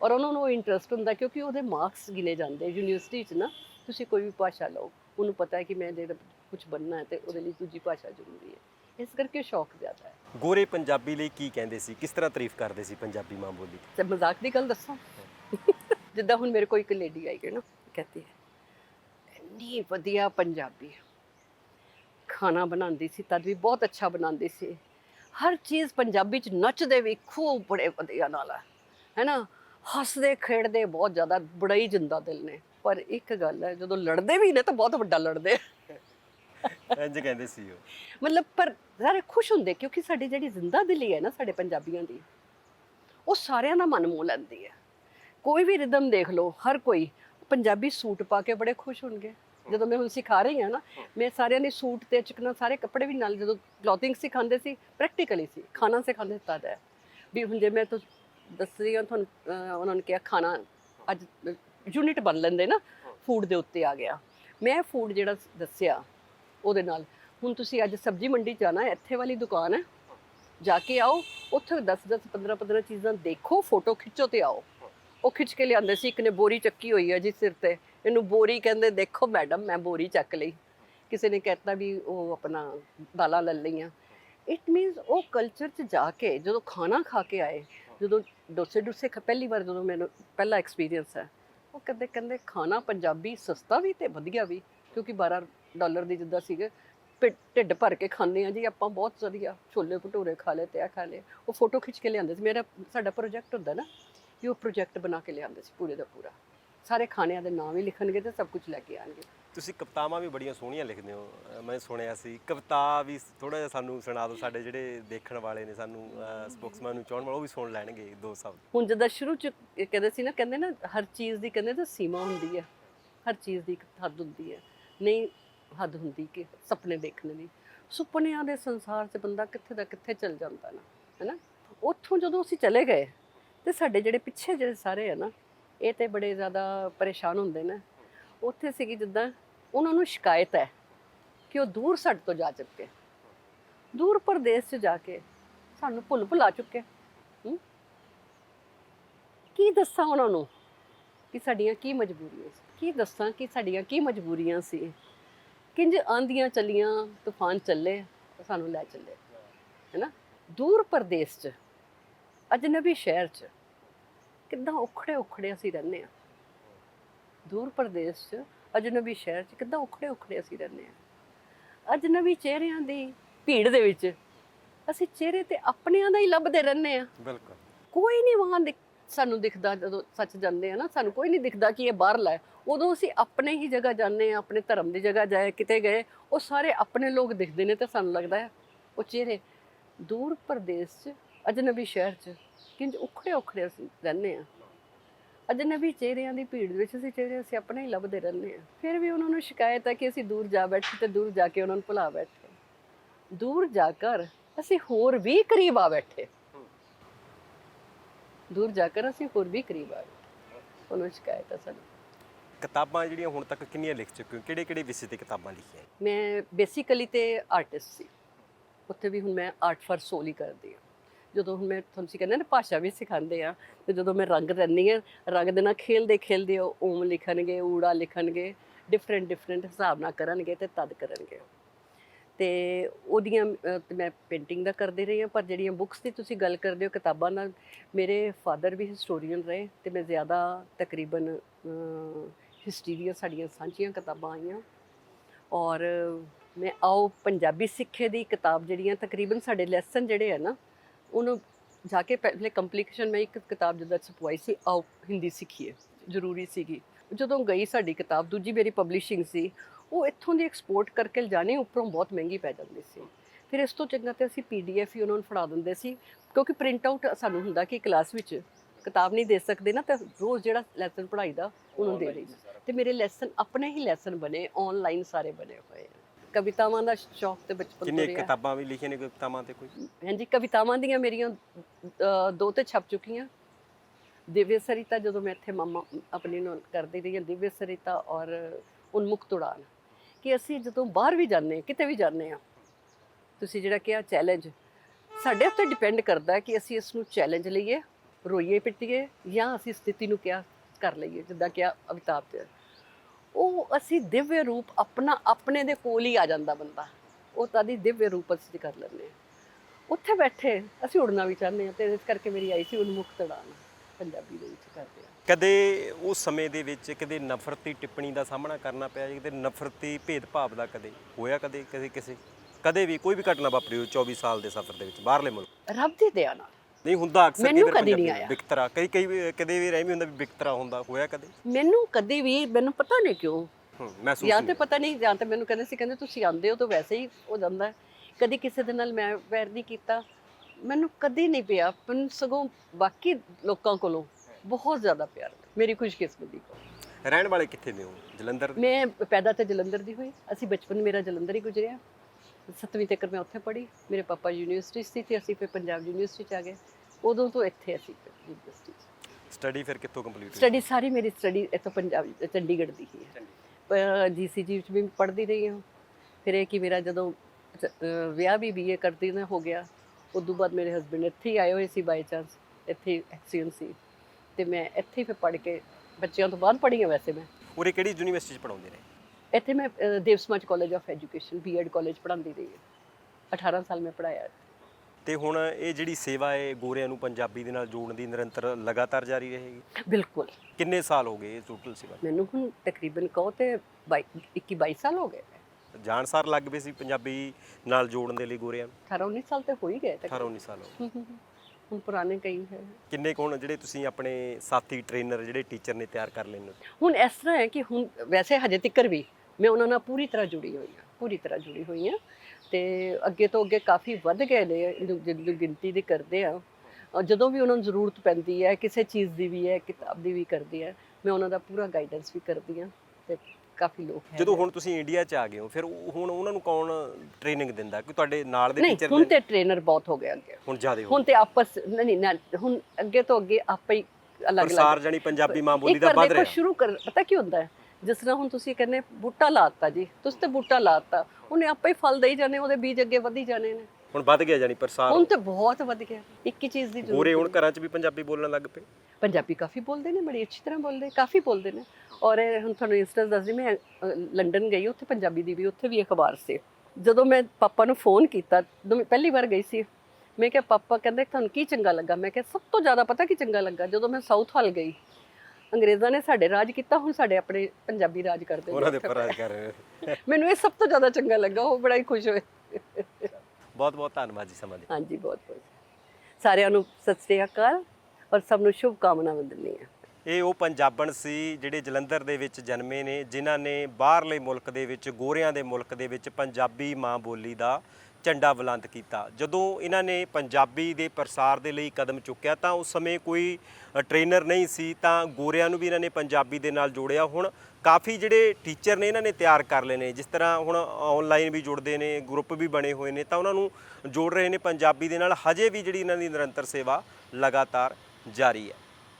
ਔਰ ਉਹਨਾਂ ਨੂੰ ਇੰਟਰਸਟ ਹੁੰਦਾ ਕਿਉਂਕਿ ਉਹਦੇ ਮਾਰਕਸ ਗਿਣੇ ਜਾਂਦੇ। ਯੂਨੀਵਰਸਿਟੀ 'ਚ ਨਾ ਤੁਸੀਂ ਕੋਈ ਵੀ ਭਾਸ਼ਾ ਲਓ ਉਹਨੂੰ ਪਤਾ ਹੈ ਕਿ ਮੈਂ ਜਿਹੜਾ ਕੁਝ ਬਣਨਾ ਹੈ ਤੇ ਉਹਦੇ ਲਈ ਦੂਜੀ ਭਾਸ਼ਾ ਜ਼ਰੂਰੀ ਹੈ। ਇਸ ਕਰਕੇ ਸ਼ੌਕ ਜ਼ਿਆਦਾ ਹੈ। ਗੋਰੇ ਪੰਜਾਬੀ ਲਈ ਕੀ ਕਹਿੰਦੇ ਸੀ? ਕਿਸ ਤਰ੍ਹਾਂ ਤਾਰੀਫ ਕਰਦੇ ਸੀ ਪੰਜਾਬੀ ਮਾਂ ਬੋਲੀ? ਤੇ ਮਜ਼ਾਕ ਦੀ ਗੱਲ ਦੱਸਾਂ? ਜਿੱਦਾਂ ਹੁਣ ਮੇਰੇ ਕੋਲ ਇੱਕ ਲੇਡੀ ਆਈ ਹੈ ਨਾ ਕਹਤੀ ਹੈ। ਇੰਨੀ ਵਧੀਆ ਪੰਜਾਬੀ ਖਾਣਾ ਬਣਾਉਂਦੀ ਸੀ ਤਦ ਵੀ ਬਹੁਤ ਅੱਛਾ ਬਣਾਉਂਦੀ ਸੀ। ਹਰ ਚੀਜ਼ ਪੰਜਾਬੀ ਚ ਨੱਚਦੇ ਵੀ ਖੂਬ ਬੜੇ ਵਧੀਆ ਨਾਲ ਹੈ ਹੈਨਾ ਹੱਸਦੇ ਖੇਡਦੇ ਬਹੁਤ ਜ਼ਿਆਦਾ ਬੜਾ ਹੀ ਜਿੰਦਾ ਦਿਲ ਨੇ। ਪਰ ਇੱਕ ਗੱਲ ਹੈ ਜਦੋਂ ਲੜਦੇ ਵੀ ਨੇ ਤਾਂ ਬਹੁਤ ਵੱਡਾ ਲੜਦੇ। ਇੰਝ ਕਹਿੰਦੇ ਸੀ ਉਹ। ਮਤਲਬ ਪਰ ਸਾਰੇ ਖੁਸ਼ ਹੁੰਦੇ ਕਿਉਂਕਿ ਸਾਡੀ ਜਿਹੜੀ ਜ਼ਿੰਦਾ ਦਿਲੀ ਹੈ ਨਾ ਸਾਡੇ ਪੰਜਾਬੀਆਂ ਦੀ ਉਹ ਸਾਰਿਆਂ ਦਾ ਮਨ ਮੋਹ ਲੈਂਦੀ ਹੈ। ਕੋਈ ਵੀ ਰਿਦਮ ਦੇਖ ਲਓ, ਹਰ ਕੋਈ। ਪੰਜਾਬੀ ਸੂਟ ਪਾ ਕੇ ਬੜੇ ਖੁਸ਼ ਹੋਣਗੇ। ਜਦੋਂ ਮੈਂ ਹੁਣ ਸਿਖਾ ਰਹੀ ਹਾਂ ਨਾ, ਮੈਂ ਸਾਰਿਆਂ ਨੇ ਸੂਟ ਤੇ ਚਿਕਨਾ ਸਾਰੇ ਕੱਪੜੇ ਵੀ ਨਾਲ, ਜਦੋਂ ਕਲੋਥਿੰਗ ਸਿਖਾਉਂਦੇ ਸੀ ਪ੍ਰੈਕਟੀਕਲੀ ਸੀ, ਖਾਣਾ ਸਿਖਾਉਂਦੇ ਤਦ ਹੈ ਵੀ ਹੁਣ ਜੇ ਮੈਂ ਤਾਂ ਦੱਸ ਰਹੀ ਹਾਂ ਤੁਹਾਨੂੰ ਉਹਨਾਂ ਨੇ ਕਿਹਾ ਖਾਣਾ, ਅੱਜ ਯੂਨਿਟ ਬਣ ਲੈਂਦੇ ਨਾ ਫੂਡ ਦੇ ਉੱਤੇ ਆ ਗਿਆ। ਮੈਂ ਫੂਡ ਜਿਹੜਾ ਦੱਸਿਆ, ਉਹਦੇ ਨਾਲ, ਹੁਣ ਤੁਸੀਂ ਅੱਜ ਸਬਜ਼ੀ ਮੰਡੀ ਜਾਣਾ ਇੱਥੇ ਵਾਲੀ ਦੁਕਾਨ ਹੈ, ਜਾ ਕੇ ਆਓ, ਉੱਥੇ 10 10 15 15 ਚੀਜ਼ਾਂ ਦੇਖੋ ਫੋਟੋ ਖਿੱਚੋ ਤੇ ਆਓ। ਉਹ ਖਿੱਚ ਕੇ ਲਿਆਂਦੇ ਸੀ, ਇੱਕ ਨੇ ਬੋਰੀ ਚੱਕੀ ਹੋਈ ਹੈ ਜੀ ਸਿਰ ਤੇ। ਇਹਨੂੰ ਬੋਰੀ ਕਹਿੰਦੇ, ਦੇਖੋ ਮੈਡਮ, ਮੈਂ ਬੋਰੀ ਚੱਕ ਲਈ। ਕਿਸੇ ਨੇ ਕਹਿਤਾ ਵੀ ਉਹ ਆਪਣਾ ਦਾਲਾਂ ਲੈ ਲਈਆਂ। ਇਟ ਮੀਨਸ ਉਹ ਕਲਚਰ 'ਚ ਜਾ ਕੇ, ਜਦੋਂ ਖਾਣਾ ਖਾ ਕੇ ਆਏ, ਜਦੋਂ ਡੋਸੇ ਡੋਸੇ ਖ, ਪਹਿਲੀ ਵਾਰ ਜਦੋਂ ਮੈਨੂੰ ਪਹਿਲਾ ਐਕਸਪੀਰੀਅੰਸ ਹੈ, ਉਹ ਕਹਿੰਦੇ ਕਹਿੰਦੇ ਖਾਣਾ ਪੰਜਾਬੀ ਸਸਤਾ ਵੀ ਤੇ ਵਧੀਆ ਵੀ, ਕਿਉਂਕਿ 12 ਡਾਲਰ ਦੀ ਜਿੱਦਾਂ ਸੀਗੇ ਪਿ- ਢਿੱਡ ਭਰ ਕੇ ਖਾਂਦੇ ਆ ਜੀ ਆਪਾਂ ਬਹੁਤ ਵਧੀਆ, ਛੋਲੇ ਭਟੂਰੇ ਖਾ ਲਏ ਤੇ ਆ ਖਾ ਲਏ। ਉਹ ਫੋਟੋ ਖਿੱਚ ਕੇ ਲਿਆਂਦੇ ਸੀ, ਮੇਰਾ ਸਾਡਾ ਪ੍ਰੋਜੈਕਟ ਹੁੰਦਾ ਨਾ ਕਿ ਉਹ ਪ੍ਰੋਜੈਕਟ ਬਣਾ ਕੇ ਲਿਆਂਦੇ ਸੀ ਪੂਰੇ ਦਾ ਪੂਰਾ। ਸਾਰੇ ਖਾਣਿਆਂ ਦੇ ਨਾਮ ਵੀ ਲਿਖਣਗੇ ਤੇ ਸਭ ਕੁਝ ਲੈ ਕੇ ਆਣਗੇ। ਤੁਸੀਂ ਕਵਿਤਾਵਾਂ ਵੀ ਬੜੀਆਂ ਸੋਹਣੀਆਂ ਲਿਖਦੇ ਹੋ। ਮੈਂ ਸੁਣਿਆ ਸੀ ਕਵਿਤਾ ਵੀ ਥੋੜਾ ਜਿਹਾ ਸਾਨੂੰ ਸੁਣਾ ਦਿਓ ਸਾਡੇ ਜਿਹੜੇ ਦੇਖਣ ਵਾਲੇ ਨੇ ਸਾਨੂੰ ਸਪੋਕਸਮੈਨ ਨੂੰ ਚਾਹਣ ਵਾਲੇ ਉਹ ਵੀ ਸੁਣ ਲੈਣਗੇ ਦੋ ਸ਼ਬਦ ਹੁਣ ਜਦੋਂ ਸ਼ੁਰੂ ਚ ਕਹਿੰਦੇ ਸੀ ਨਾ ਕਹਿੰਦੇ ਨਾ ਹਰ ਚੀਜ਼ ਦੀ ਕਹਿੰਦੇ ਤਾਂ ਸੀਮਾ ਹੁੰਦੀ ਹੈ। ਹਰ ਚੀਜ਼ ਦੀ ਇੱਕ ਹੱਦ ਹੁੰਦੀ ਹੈ। ਨਹੀਂ ਹੱਦ ਹੁੰਦੀ ਕਿ ਸੁਪਨੇ ਦੇਖਣ ਦੀ। ਸੁਪਨਿਆਂ ਦੇ ਸੰਸਾਰ 'ਚ ਬੰਦਾ ਕਿੱਥੇ ਦਾ ਕਿੱਥੇ ਚਲ ਜਾਂਦਾ ਨਾ ਹੈਨਾ ਉੱਥੋਂ ਜਦੋਂ ਅਸੀਂ ਚਲੇ ਗਏ ਤੇ ਸਾਡੇ ਜਿਹੜੇ ਪਿੱਛੇ ਜਿਹੜੇ ਸਾਰੇ ਆ ਨਾ, ਇਹ ਤੇ ਬੜੇ ਜ਼ਿਆਦਾ ਪਰੇਸ਼ਾਨ ਹੁੰਦੇ ਨੇ। ਉੱਥੇ ਸੀਗੀ ਜਿੱਦਾਂ ਉਹਨਾਂ ਨੂੰ ਸ਼ਿਕਾਇਤ ਹੈ ਕਿ ਉਹ ਦੂਰ ਸਾਡੇ ਤੋਂ ਜਾ ਚੁੱਕੇ। ਦੂਰ ਪ੍ਰਦੇਸ਼ 'ਚ ਜਾ ਕੇ ਸਾਨੂੰ ਭੁੱਲ ਭੁਲਾ ਚੁੱਕੇ। ਕੀ ਦੱਸਾਂ ਉਹਨਾਂ ਨੂੰ ਕਿ ਸਾਡੀਆਂ ਕੀ ਮਜਬੂਰੀਆਂ ਸੀ? ਕੀ ਦੱਸਾਂ ਕਿ ਸਾਡੀਆਂ ਕੀ ਮਜਬੂਰੀਆਂ ਸੀ? ਕਿੰਜ ਆਂਦੀਆਂ ਚੱਲੀਆਂ, ਤੂਫਾਨ ਚੱਲੇ, ਸਾਨੂੰ ਲੈ ਚੱਲੇ। ਹੈਨਾ? ਦੂਰ ਪ੍ਰਦੇਸ਼ 'ਚ। ਅਜਨਬੀ ਸ਼ਹਿਰ 'ਚ ਕਿੱਦਾਂ ਉਖੜੇ ਉਖੜੇ ਅਸੀਂ ਰਹਿੰਦੇ ਆ ਦੂਰ ਪ੍ਰਦੇਸ਼ 'ਚ ਅਜਨਬੀ ਸ਼ਹਿਰ 'ਚ ਕਿੱਦਾਂ ਉਖੜੇ ਉਖੜੇ ਅਸੀਂ ਰਹਿੰਦੇ ਆ ਅਜਨਬੀ ਚਿਹਰਿਆਂ ਦੀ ਭੀੜ ਦੇ ਵਿੱਚ ਅਸੀਂ ਚਿਹਰੇ ਤੇ ਆਪਣਿਆਂ ਦਾ ਹੀ ਲੱਭਦੇ ਰਹਿੰਦੇ ਆ ਬਿਲਕੁਲ। ਕੋਈ ਨਹੀਂ ਵਾਂ ਸਾਨੂੰ ਦਿਖਦਾ ਜਦੋਂ ਸੱਚ ਜਾਂਦੇ ਆ ਨਾ ਸਾਨੂੰ ਕੋਈ ਨਹੀਂ ਦਿਖਦਾ ਕਿ ਇਹ ਬਾਹਰਲਾ ਹੈ। ਉਦੋਂ ਅਸੀਂ ਆਪਣੇ ਹੀ ਜਗ੍ਹਾ ਜਾਂਦੇ ਆ ਆਪਣੇ ਧਰਮ ਦੀ ਜਗ੍ਹਾ ਜਾਏ ਕਿਤੇ ਗਏ ਉਹ ਸਾਰੇ ਆਪਣੇ ਲੋਕ ਦਿਖਦੇ ਨੇ ਤੇ ਸਾਨੂੰ ਲੱਗਦਾ ਹੈ ਉਹ ਚਿਹਰੇ ਦੂਰ ਪ੍ਰਦੇਸ਼ 'ਚ ਅਜਨਬੀ ਸ਼ਹਿਰ 'ਚ। ਕਿੰਜ ਉਖੜੇ ਉਖੜੇ ਅਸੀਂ ਰਹਿੰਦੇ ਆ ਅਜਨਬੀ ਚਿਹਰਿਆਂ ਦੀ ਭੀੜ ਵਿੱਚ ਅਸੀਂ ਚਿਹਰੇ ਅਸੀਂ ਆਪਣੇ ਹੀ ਲੱਭਦੇ ਰਹਿੰਦੇ ਆ ਫਿਰ ਵੀ ਉਹਨਾਂ ਨੂੰ ਸ਼ਿਕਾਇਤ ਹੈ ਕਿ ਅਸੀਂ ਦੂਰ ਜਾ ਬੈਠੇ ਤੇ ਦੂਰ ਜਾ ਕੇ ਉਹਨਾਂ ਨੂੰ ਭੁਲਾ ਬੈਠੇ। ਦੂਰ ਜਾ ਕਰ ਅਸੀਂ ਹੋਰ ਵੀ ਕਰੀਬ ਆ ਬੈਠੇ। ਦੂਰ ਜਾ ਕਰ ਅਸੀਂ ਹੋਰ ਵੀ ਕਰੀਬ ਆ ਗਏ ਉਹਨੂੰ ਸ਼ਿਕਾਇਤ ਹੈ ਸਾਨੂੰ। ਕਿਤਾਬਾਂ ਜਿਹੜੀਆਂ ਹੁਣ ਤੱਕ ਕਿੰਨੀਆਂ ਲਿਖ ਚੁੱਕੇ ਹੋ? ਕਿਹੜੇ ਕਿਹੜੇ ਵਿਸ਼ੇ ਤੇ ਕਿਤਾਬਾਂ ਲਿਖੀਆਂ? ਮੈਂ ਬੇਸਿਕਲੀ ਤੇ ਆਰਟਿਸਟ ਸੀ। ਉੱਥੇ ਵੀ ਹੁਣ ਮੈਂ ਆਰਟ ਫॉर ਸੋਲ ਹੀ ਕਰਦੀ ਹਾਂ। ਜਦੋਂ ਹੁਣ ਮੈਂ ਤੁਹਾਨੂੰ ਸੀ ਕਹਿੰਦੇ ਨਾ, ਭਾਸ਼ਾ ਵੀ ਸਿਖਾਉਂਦੇ ਆ, ਤੇ ਜਦੋਂ ਮੈਂ ਰੰਗ ਰਹਿੰਦੀ ਆ, ਰੰਗ ਦੇ ਨਾਲ ਖੇਲਦੇ ਖੇਲਦੇ ਉਹ ਓਮ ਲਿਖਣਗੇ, ਊੜਾ ਲਿਖਣਗੇ ਡਿਫਰੈਂਟ ਡਿਫਰੈਂਟ ਹਿਸਾਬ ਨਾਲ ਕਰਨਗੇ ਤੇ ਤਦ ਕਰਨਗੇ। ਤੇ ਉਹਦੀਆਂ ਮੈਂ ਪੇਂਟਿੰਗ ਦਾ ਕਰਦੀ ਰਹੀ ਹਾਂ ਪਰ ਜਿਹੜੀਆਂ ਬੁੱਕਸ ਦੀ ਤੁਸੀਂ ਗੱਲ ਕਰਦੇ ਹੋ, ਕਿਤਾਬਾਂ ਨਾਲ ਮੇਰੇ ਫਾਦਰ ਵੀ ਹਿਸਟੋਰੀਅਨ ਰਹੇ, ਤੇ ਮੈਂ ਜ਼ਿਆਦਾ ਤਕਰੀਬਨ ਹਿਸਟਰੀ ਦੀਆਂ ਸਾਡੀਆਂ ਸਾਂਝੀਆਂ ਕਿਤਾਬਾਂ ਆਈਆਂ। ਔਰ ਮੈਂ ਆਓ ਪੰਜਾਬੀ ਸਿੱਖੇ ਦੀ ਕਿਤਾਬ ਜਿਹੜੀਆਂ ਤਕਰੀਬਨ ਸਾਡੇ ਲੈਸਨ ਜਿਹੜੇ ਆ ਨਾ ਉਹਨੂੰ ਜਾ ਕੇ ਪਹਿਲੇ ਕੰਪਲੀਕੇਸ਼ਨ ਮੈਂ ਇੱਕ ਕਿਤਾਬ ਜਿੱਦਾਂ ਛਪਵਾਈ ਸੀ ਆਓ ਹਿੰਦੀ ਸਿੱਖੀਏ ਜ਼ਰੂਰੀ ਸੀਗੀ। ਜਦੋਂ ਗਈ ਸਾਡੀ ਕਿਤਾਬ ਦੂਜੀ ਮੇਰੀ ਪਬਲਿਸ਼ਿੰਗ ਸੀ ਉਹ ਇੱਥੋਂ ਦੀ ਐਕਸਪੋਰਟ ਕਰਕੇ ਲਿਜਾਣੀ ਉੱਪਰੋਂ ਬਹੁਤ ਮਹਿੰਗੀ ਪੈ ਜਾਂਦੀ ਸੀ। ਫਿਰ ਇਸ ਤੋਂ ਚੰਗਾ ਤੇ ਅਸੀਂ ਪੀਡੀਐਫ ਹੀ ਉਹਨਾਂ ਨੂੰ ਫੜਾ ਦਿੰਦੇ ਸੀ ਕਿਉਂਕਿ ਪ੍ਰਿੰਟ ਆਊਟ ਸਾਨੂੰ ਹੁੰਦਾ ਕਿ ਕਲਾਸ ਵਿੱਚ ਕਿਤਾਬ ਨਹੀਂ ਦੇ ਸਕਦੇ ਨਾ ਤਾਂ ਰੋਜ਼ ਜਿਹੜਾ ਲੈਸਨ ਪੜ੍ਹਾਈ ਦਾ ਉਹਨੂੰ ਦੇ ਰਹੀ ਤੇ ਮੇਰੇ ਲੈਸਨ ਆਪਣੇ ਹੀ ਲੈਸਨ ਬਣੇ ਆਨਲਾਈਨ ਸਾਰੇ ਬਣੇ ਹੋਏ ਆ। ਕਵਿਤਾਵਾਂ ਦਾ ਸ਼ੌਕ ਤੇ ਬਚਪਨ ਤੋਂ ਰਿਹਾ। ਕਿਤਾਬਾਂ ਵੀ ਲਿਖੀਆਂ ਨੇ ਕਵਿਤਾਵਾਂ ਤੇ ਕੋਈ? ਹਾਂਜੀ ਕਵਿਤਾਵਾਂ ਦੀਆਂ ਮੇਰੀਆਂ ਦੋ ਤੇ ਛਪ ਚੁੱਕੀਆਂ। ਦਿਵਯ ਸਰਿਤਾ ਜਦੋਂ ਮੈਂ ਇੱਥੇ ਮਮਾ ਆਪਣੀ ਨੂੰ ਕਰਦੀ ਰਹੀ ਹਾਂ ਦਿਵਯ ਸਰਿਤਾ ਔਰ ਉਨਮੁਕਤ ਉਡਾਨ ਕਿ ਅਸੀਂ ਜਦੋਂ ਬਾਹਰ ਵੀ ਜਾਂਦੇ ਹਾਂ ਕਿਤੇ ਵੀ ਜਾਂਦੇ ਹਾਂ ਤੁਸੀਂ ਜਿਹੜਾ ਕਿਹਾ ਚੈਲੰਜ ਸਾਡੇ ਉੱਤੇ ਡਿਪੈਂਡ ਕਰਦਾ ਹੈ ਕਿ ਅਸੀਂ ਇਸ ਨੂੰ ਚੈਲੰਜ ਲਈਏ ਰੋਈਏ ਪਿੱਟੀਏ ਜਾਂ ਅਸੀਂ ਸਥਿਤੀ ਨੂੰ ਕਿਹਾ ਕਰ ਲਈਏ ਜਿੱਦਾਂ ਕਿਹਾ ਅਮਿਤਾਭ ਤੇ। ਉਹ ਅਸੀਂ ਦਿਵਯ ਰੂਪ ਆਪਣਾ ਆਪਣੇ ਦੇ ਕੋਲ ਹੀ ਆ ਜਾਂਦਾ ਬੰਦਾ। ਉਹ ਤਾਂ ਦੀ ਦਿਵਯ ਰੂਪ ਅਸੀਂ ਕਰ ਲੈਂਦੇ ਉੱਥੇ ਬੈਠੇ ਅਸੀਂ ਉੜਨਾ ਵੀ ਚਾਹੁੰਦੇ ਹਾਂ ਤੇ ਇਸ ਕਰਕੇ ਮੇਰੀ ਆਈ ਸੀ ਉਨਮੁਕਤ ਉਡਾਨ ਪੰਜਾਬੀ ਦੇ ਵਿੱਚ ਕਰਦੇ ਆ ਕਦੇ ਉਸ ਸਮੇਂ ਦੇ ਵਿੱਚ ਕਦੇ ਨਫ਼ਰਤੀ ਟਿੱਪਣੀ ਦਾ ਸਾਹਮਣਾ ਕਰਨਾ ਪਿਆ ਜੀ ਕਦੇ ਨਫ਼ਰਤੀ ਭੇਦਭਾਵ ਦਾ ਕਦੇ ਹੋਇਆ ਕਦੇ ਕਦੇ ਕਿਸੇ? ਕਦੇ ਵੀ ਕੋਈ ਵੀ ਘਟਨਾ ਵਾਪਰੀ ਹੋ 24 ਸਾਲ ਦੇ ਸਫ਼ਰ ਦੇ ਵਿੱਚ ਬਾਹਰਲੇ ਮੁਲਕ? ਰੱਬ ਦੀ ਦਇਆ ਨਾਲ। ਨਹੀਂ ਹੁੰਦਾ ਅਕਸਰ ਮੈਨੂੰ ਕਦੀ ਨਹੀਂ ਆਇਆ। ਵਿਕਤਰਾ ਕਈ ਕਈ ਕਦੇ ਵੀ ਰਹਿਮੀ ਹੁੰਦਾ ਵੀ ਵਿਕਤਰਾ ਹੁੰਦਾ ਹੋਇਆ ਕਦੇ? ਮੈਨੂੰ ਕਦੇ ਵੀ ਮੈਨੂੰ ਪਤਾ ਨਹੀਂ ਕਿਉਂ। ਮਹਿਸੂਸ ਜਾਂ ਤੇ ਪਤਾ ਨਹੀਂ ਜਾਂ ਤੇ ਮੈਨੂੰ ਕਹਿੰਦੇ ਸੀ ਕਹਿੰਦੇ ਤੁਸੀਂ ਆਉਂਦੇ ਹੋ ਤਾਂ ਵੈਸੇ ਹੀ ਹੋ ਜਾਂਦਾ। ਕਦੀ ਕਿਸੇ ਦੇ ਨਾਲ ਮੈਂ ਵੈਰ ਨਹੀਂ ਕੀਤਾ। ਮੈਨੂੰ ਕਦੀ ਨਹੀਂ ਪਿਆ। ਪਰ ਸਗੋਂ ਬਾਕੀ ਲੋਕਾਂ ਕੋਲੋਂ ਬਹੁਤ ਜ਼ਿਆਦਾ ਪਿਆਰ ਮੇਰੀ ਖੁਸ਼ਕਿਸਮਤੀ ਕੋ ਹੋਇਆ। ਰਹਿਣ ਵਾਲੇ ਕਿੱਥੇ ਦੇ ਹੋ ਜਲੰਧਰ ਮੈਂ ਪੈਦਾ ਤਾਂ ਜਲੰਧਰ ਦੀ ਹੋਈ। ਅਸੀਂ ਬਚਪਨ ਮੇਰਾ ਜਲੰਧਰ ਹੀ ਗੁਜ਼ਰਿਆ। ਸੱਤਵੀਂ ਤੱਕ ਮੈਂ ਉੱਥੇ ਪੜ੍ਹੀ ਮੇਰੇ ਪਾਪਾ ਯੂਨੀਵਰਸਿਟੀ ਸੀ ਤੇ ਅਸੀਂ ਫਿਰ ਪੰਜਾਬ ਯੂਨੀਵਰਸਿਟੀ 'ਚ ਆ ਗਏ। ਉਦੋਂ ਤੋਂ ਇੱਥੇ ਅਸੀਂ ਯੂਨੀਵਰਸਿਟੀ ਸਟੱਡੀ ਫਿਰ ਕਿੱਥੋਂ ਕੰਪਲੀਟ ਹੋਈ? ਸਟੱਡੀ ਸਾਰੀ ਮੇਰੀ ਸਟੱਡੀ ਇੱਥੋਂ ਪੰਜਾਬ ਚੰਡੀਗੜ੍ਹ ਦੀ ਹੀ ਹੈ। ਜੀਸੀਜੀ ਵਿੱਚ ਵੀ ਪੜ੍ਹਦੀ ਰਹੀ ਹਾਂ। ਫਿਰ ਇਹ ਕਿ ਮੇਰਾ ਜਦੋਂ ਵਿਆਹ ਵੀ ਬੀਏ ਕਰਦੀ ਨਾ ਹੋ ਗਿਆ ਤੋਂ ਬਾਅਦ ਮੇਰੇ ਹਸਬੰਡ ਇੱਥੇ ਹੀ ਆਏ ਹੋਏ ਸੀ ਬਾਈ ਚਾਂਸ ਇੱਥੇ ਐਕਸੀਡੈਂਟ ਸੀ। ਤੇ ਮੈਂ ਇੱਥੇ ਹੀ ਫਿਰ ਪੜ੍ਹ ਕੇ ਬੱਚਿਆਂ ਤੋਂ ਬਾਅਦ ਪੜ੍ਹੀ ਹਾਂ ਵੈਸੇ ਮੈਂ। ਉਰੇ ਕਿਹੜੀ ਯੂਨੀਵਰਸਿਟੀ 'ਚ ਪੜਾਉਂਦੇ ਨੇ ਇੱਥੇ ਮੈਂ Dev Samaj college of education BEd college ਪੜ੍ਹਾਉਂਦੀ ਰਹੀ ਹਾਂ। 18 ਸਾਲ ਮੈਂ ਪੜ੍ਹਾਇਆ ਤੇ ਹੁਣ ਇਹ ਜਿਹੜੀ ਸੇਵਾ ਹੈ ਗੋਰਿਆਂ ਨੂੰ ਪੰਜਾਬੀ ਦੇ ਨਾਲ ਜੋੜਨ ਦੀ ਨਿਰੰਤਰ ਲਗਾਤਾਰ ਜਾਰੀ ਰਹੇਗੀ? ਬਿਲਕੁਲ। ਕਿੰਨੇ ਸਾਲ ਹੋ ਗਏ ਟੋਟਲ ਸੇਵਾ? ਮੈਨੂੰ ਹੁਣ ਤਕਰੀਬਨ ਕਹੋ ਤੇ 22 21 22 ਸਾਲ ਹੋ ਗਏ। ਜਾਣਸਾਰ ਲੱਗ ਪਏ ਸੀ ਪੰਜਾਬੀ ਨਾਲ ਜੋੜਨ ਦੇ ਲਈ ਗੋਰਿਆਂ ਨੂੰ? 18 19 ਸਾਲ ਤੇ ਹੋ ਹੀ ਗਏ। ਤੱਕ 18 19 ਸਾਲ ਹੋ ਗਏ। ਹੁਣ ਪੁਰਾਣੇ ਕਈ ਹੈ। ਕਿੰਨੇ ਕੁ ਹੁਣ ਜਿਹੜੇ ਤੁਸੀਂ ਆਪਣੇ ਸਾਥੀ ਟ੍ਰੇਨਰ ਜਿਹੜੇ ਟੀਚਰ ਨੇ ਤਿਆਰ ਕਰ ਲੈਣੇ ਹੁਣ ਇਸ ਤਰ੍ਹਾਂ ਹੈ ਕਿ ਹੁਣ ਵੈਸੇ ਹਜੇ ਤੱਕਰ ਵੀ ਮੈਂ ਉਹਨਾਂ ਨਾਲ ਪੂਰੀ ਤਰ੍ਹਾਂ ਜੁੜੀ ਹੋਈ ਹਾਂ ਪੂਰੀ ਤਰ੍ਹਾਂ ਜੁੜੀ ਹੋਈ ਹਾਂ ਤੇ ਅੱਗੇ ਤੋਂ ਅੱਗੇ ਕਾਫੀ ਵੱਧ ਗਏ ਨੇ ਜਦੋਂ ਗਿਣਤੀ ਦੀ ਕਰਦੇ ਆ ਔਰ ਜਦੋਂ ਵੀ ਉਹਨਾਂ ਨੂੰ ਜ਼ਰੂਰਤ ਪੈਂਦੀ ਹੈ ਕਿਸੇ ਚੀਜ਼ ਦੀ ਵੀ ਹੈ ਕਿਤਾਬ ਦੀ ਵੀ ਕਰਦੀ ਹੈ ਮੈਂ ਉਹਨਾਂ ਦਾ ਪੂਰਾ ਗਾਈਡੈਂਸ ਵੀ ਕਰਦੀ ਹਾਂ ਤੇ ਕਾਫੀ ਲੋਕ ਹੈ ਜਦੋਂ ਹੁਣ ਤੁਸੀਂ ਇੰਡੀਆ 'ਚ ਆ ਗਏ ਹੋ ਫਿਰ ਹੁਣ ਉਹਨਾਂ ਨੂੰ ਕੌਣ ਟ੍ਰੇਨਿੰਗ ਦਿੰਦਾ? ਕਿ ਤੁਹਾਡੇ ਨਾਲ ਦੇ ਨਹੀਂ ਟੀਚਰ ਹੁਣ ਤੇ ਟ੍ਰੇਨਰ ਬਹੁਤ ਹੋ ਗਏ ਅੱਗੇ। ਹੁਣ ਜ਼ਿਆਦਾ ਹੁਣ ਤੇ ਆਪਸ ਨਹੀਂ ਨਾ ਹੁਣ ਅੱਗੇ ਤੋਂ ਅੱਗੇ ਆਪੇ ਹੀ ਅਲੱਗ ਪ੍ਰਸਾਰ ਅਲੱਗ ਜਾਨੀ ਪੰਜਾਬੀ ਮਾਂ ਬੋਲੀ ਇੱਕ ਦਾ ਵਾਰ ਵੱਧ ਦੇਖੋ ਰਿਹਾ। ਸ਼ੁਰੂ ਕਰ ਪਤਾ ਕੀ ਹੁੰਦਾ ਹੈ? ਜਿਸ ਤਰ੍ਹਾਂ ਹੁਣ ਤੁਸੀਂ ਕਹਿੰਦੇ ਬੂਟਾ ਲਾਤਾ ਜੀ ਤੁਸੀਂ ਤੇ ਬੂਟਾ ਲਾਤਾ। ਉਹਨੇ ਆਪੇ ਹੀ ਫਲ ਦੇਈ ਜਾਣੇ ਉਹਦੇ ਬੀਜ ਅੱਗੇ ਵਧੀ ਜਾਣੇ ਨੇ। ਹੁਣ ਵੱਧ ਗਿਆ ਜਾਨੀ ਪ੍ਰਸਾਰ ਹੁਣ ਤੇ ਬਹੁਤ ਵਧ ਗਿਆ। ਇੱਕ ਹੀ ਚੀਜ਼ ਦੀ ਜ਼ਰੂਰਤ ਗੋਰੇ ਹੁਣ ਘਰਾਂ 'ਚ ਵੀ ਪੰਜਾਬੀ ਬੋਲਣ ਲੱਗ ਪਏ। ਪੰਜਾਬੀ ਕਾਫੀ ਬੋਲਦੇ ਨੇ ਬੜੀ ਅੱਛੀ ਤਰ੍ਹਾਂ ਬੋਲਦੇ ਕਾਫੀ ਬੋਲਦੇ ਨੇ। ਔਰ ਇਹ ਹੁਣ ਤੁਹਾਨੂੰ ਇੰਸਟੈਂਸ ਦੱਸਦੀ ਮੈਂ ਅ, ਲੰਡਨ ਗਈ ਉੱਥੇ ਪੰਜਾਬੀ ਦੀ ਵੀ ਉੱਥੇ ਵੀ ਅਖਬਾਰ ਸੀ। ਜਦੋਂ ਮੈਂ ਪਾਪਾ ਨੂੰ ਫੋਨ ਕੀਤਾ ਜਦੋਂ ਮੈਂ ਪਹਿਲੀ ਵਾਰ ਗਈ ਸੀ ਮੈਂ ਕਿਹਾ ਪਾਪਾ ਕਹਿੰਦੇ ਤੁਹਾਨੂੰ ਕੀ ਚੰਗਾ ਲੱਗਾ? ਮੈਂ ਕਿਹਾ ਸਭ ਤੋਂ ਜ਼ਿਆਦਾ ਪਤਾ ਕੀ ਚੰਗਾ ਲੱਗਾ? ਜਦੋਂ ਮੈਂ ਸਾਊਥ ਹਾਲ ਗਈ ਅੰਗਰੇਜ਼ਾਂ ਨੇ ਸਾਡੇ ਰਾਜ ਕੀਤਾ ਹੁਣ ਸਾਡੇ ਆਪਣੇ ਪੰਜਾਬੀ ਰਾਜ ਕਰਦੇ ਉਹਨਾਂ ਦੇ। ਉੱਪਰ ਰਾਜ ਕਰ ਰਹੇ ਮੈਨੂੰ ਇਹ ਸਭ ਤੋਂ ਜ਼ਿਆਦਾ ਚੰਗਾ ਲੱਗਾ ਉਹ ਬੜਾ ਹੀ ਖੁਸ਼ ਹੋਏ। ਬਹੁਤ ਬਹੁਤ ਧੰਨਵਾਦ ਜੀ ਸਮਾਂ ਦੇ ਹਾਂਜੀ ਬਹੁਤ ਬਹੁਤ ਸਾਰਿਆਂ ਨੂੰ ਸਤਿ ਸ੍ਰੀ ਅਕਾਲ ਔਰ ਸਭ ਨੂੰ ਸ਼ੁਭ ਕਾਮਨਾਵਾਂ ਦਿੰਦੀ ਹਾਂ। ਇਹ ਉਹ ਪੰਜਾਬਣ ਸੀ ਜਿਹੜੇ ਜਲੰਧਰ ਦੇ ਵਿੱਚ ਜਨਮੇ ਨੇ ਜਿਨ੍ਹਾਂ ਨੇ ਬਾਹਰਲੇ ਮੁਲਕ ਦੇ ਵਿੱਚ ਗੋਰਿਆਂ ਦੇ ਮੁਲਕ ਦੇ ਵਿੱਚ ਪੰਜਾਬੀ ਮਾਂ ਬੋਲੀ ਦਾ ਝੰਡਾ ਬੁਲੰਦ ਕੀਤਾ। ਜਦੋਂ ਇਹਨਾਂ ਨੇ ਪੰਜਾਬੀ ਦੇ ਪ੍ਰਸਾਰ ਦੇ ਲਈ ਕਦਮ ਚੁੱਕਿਆ ਤਾਂ ਉਸ ਸਮੇਂ ਕੋਈ ਟ੍ਰੇਨਰ ਨਹੀਂ ਸੀ ਤਾਂ ਗੋਰਿਆਂ ਨੂੰ ਵੀ ਇਹਨਾਂ ਨੇ ਪੰਜਾਬੀ ਦੇ ਨਾਲ ਜੋੜਿਆ। ਹੁਣ ਕਾਫੀ ਜਿਹੜੇ ਟੀਚਰ ਨੇ ਇਹਨਾਂ ਨੇ ਤਿਆਰ ਕਰ ਲਏ ਨੇ। ਜਿਸ ਤਰ੍ਹਾਂ ਹੁਣ ਆਨਲਾਈਨ ਵੀ ਜੁੜਦੇ ਨੇ ਗਰੁੱਪ ਵੀ ਬਣੇ ਹੋਏ ਨੇ, ਤਾਂ ਉਹਨਾਂ ਨੂੰ ਜੋੜ ਰਹੇ ਨੇ ਪੰਜਾਬੀ ਦੇ ਨਾਲ। ਹਜੇ ਵੀ ਜਿਹੜੀ ਇਹਨਾਂ ਦੀ ਨਿਰੰਤਰ ਸੇਵਾ ਲਗਾਤਾਰ ਜਾਰੀ ਹੈ।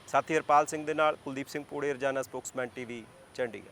ਸਾਥੀ ਹਰਪਾਲ ਸਿੰਘ ਦੇ ਨਾਲ ਕੁਲਦੀਪ ਸਿੰਘ ਪੂੜੇ, ਰਜਾਨਾ ਸਪੋਕਸਮੈਨ ਟੀਵੀ, ਚੰਡੀਗੜ੍ਹ।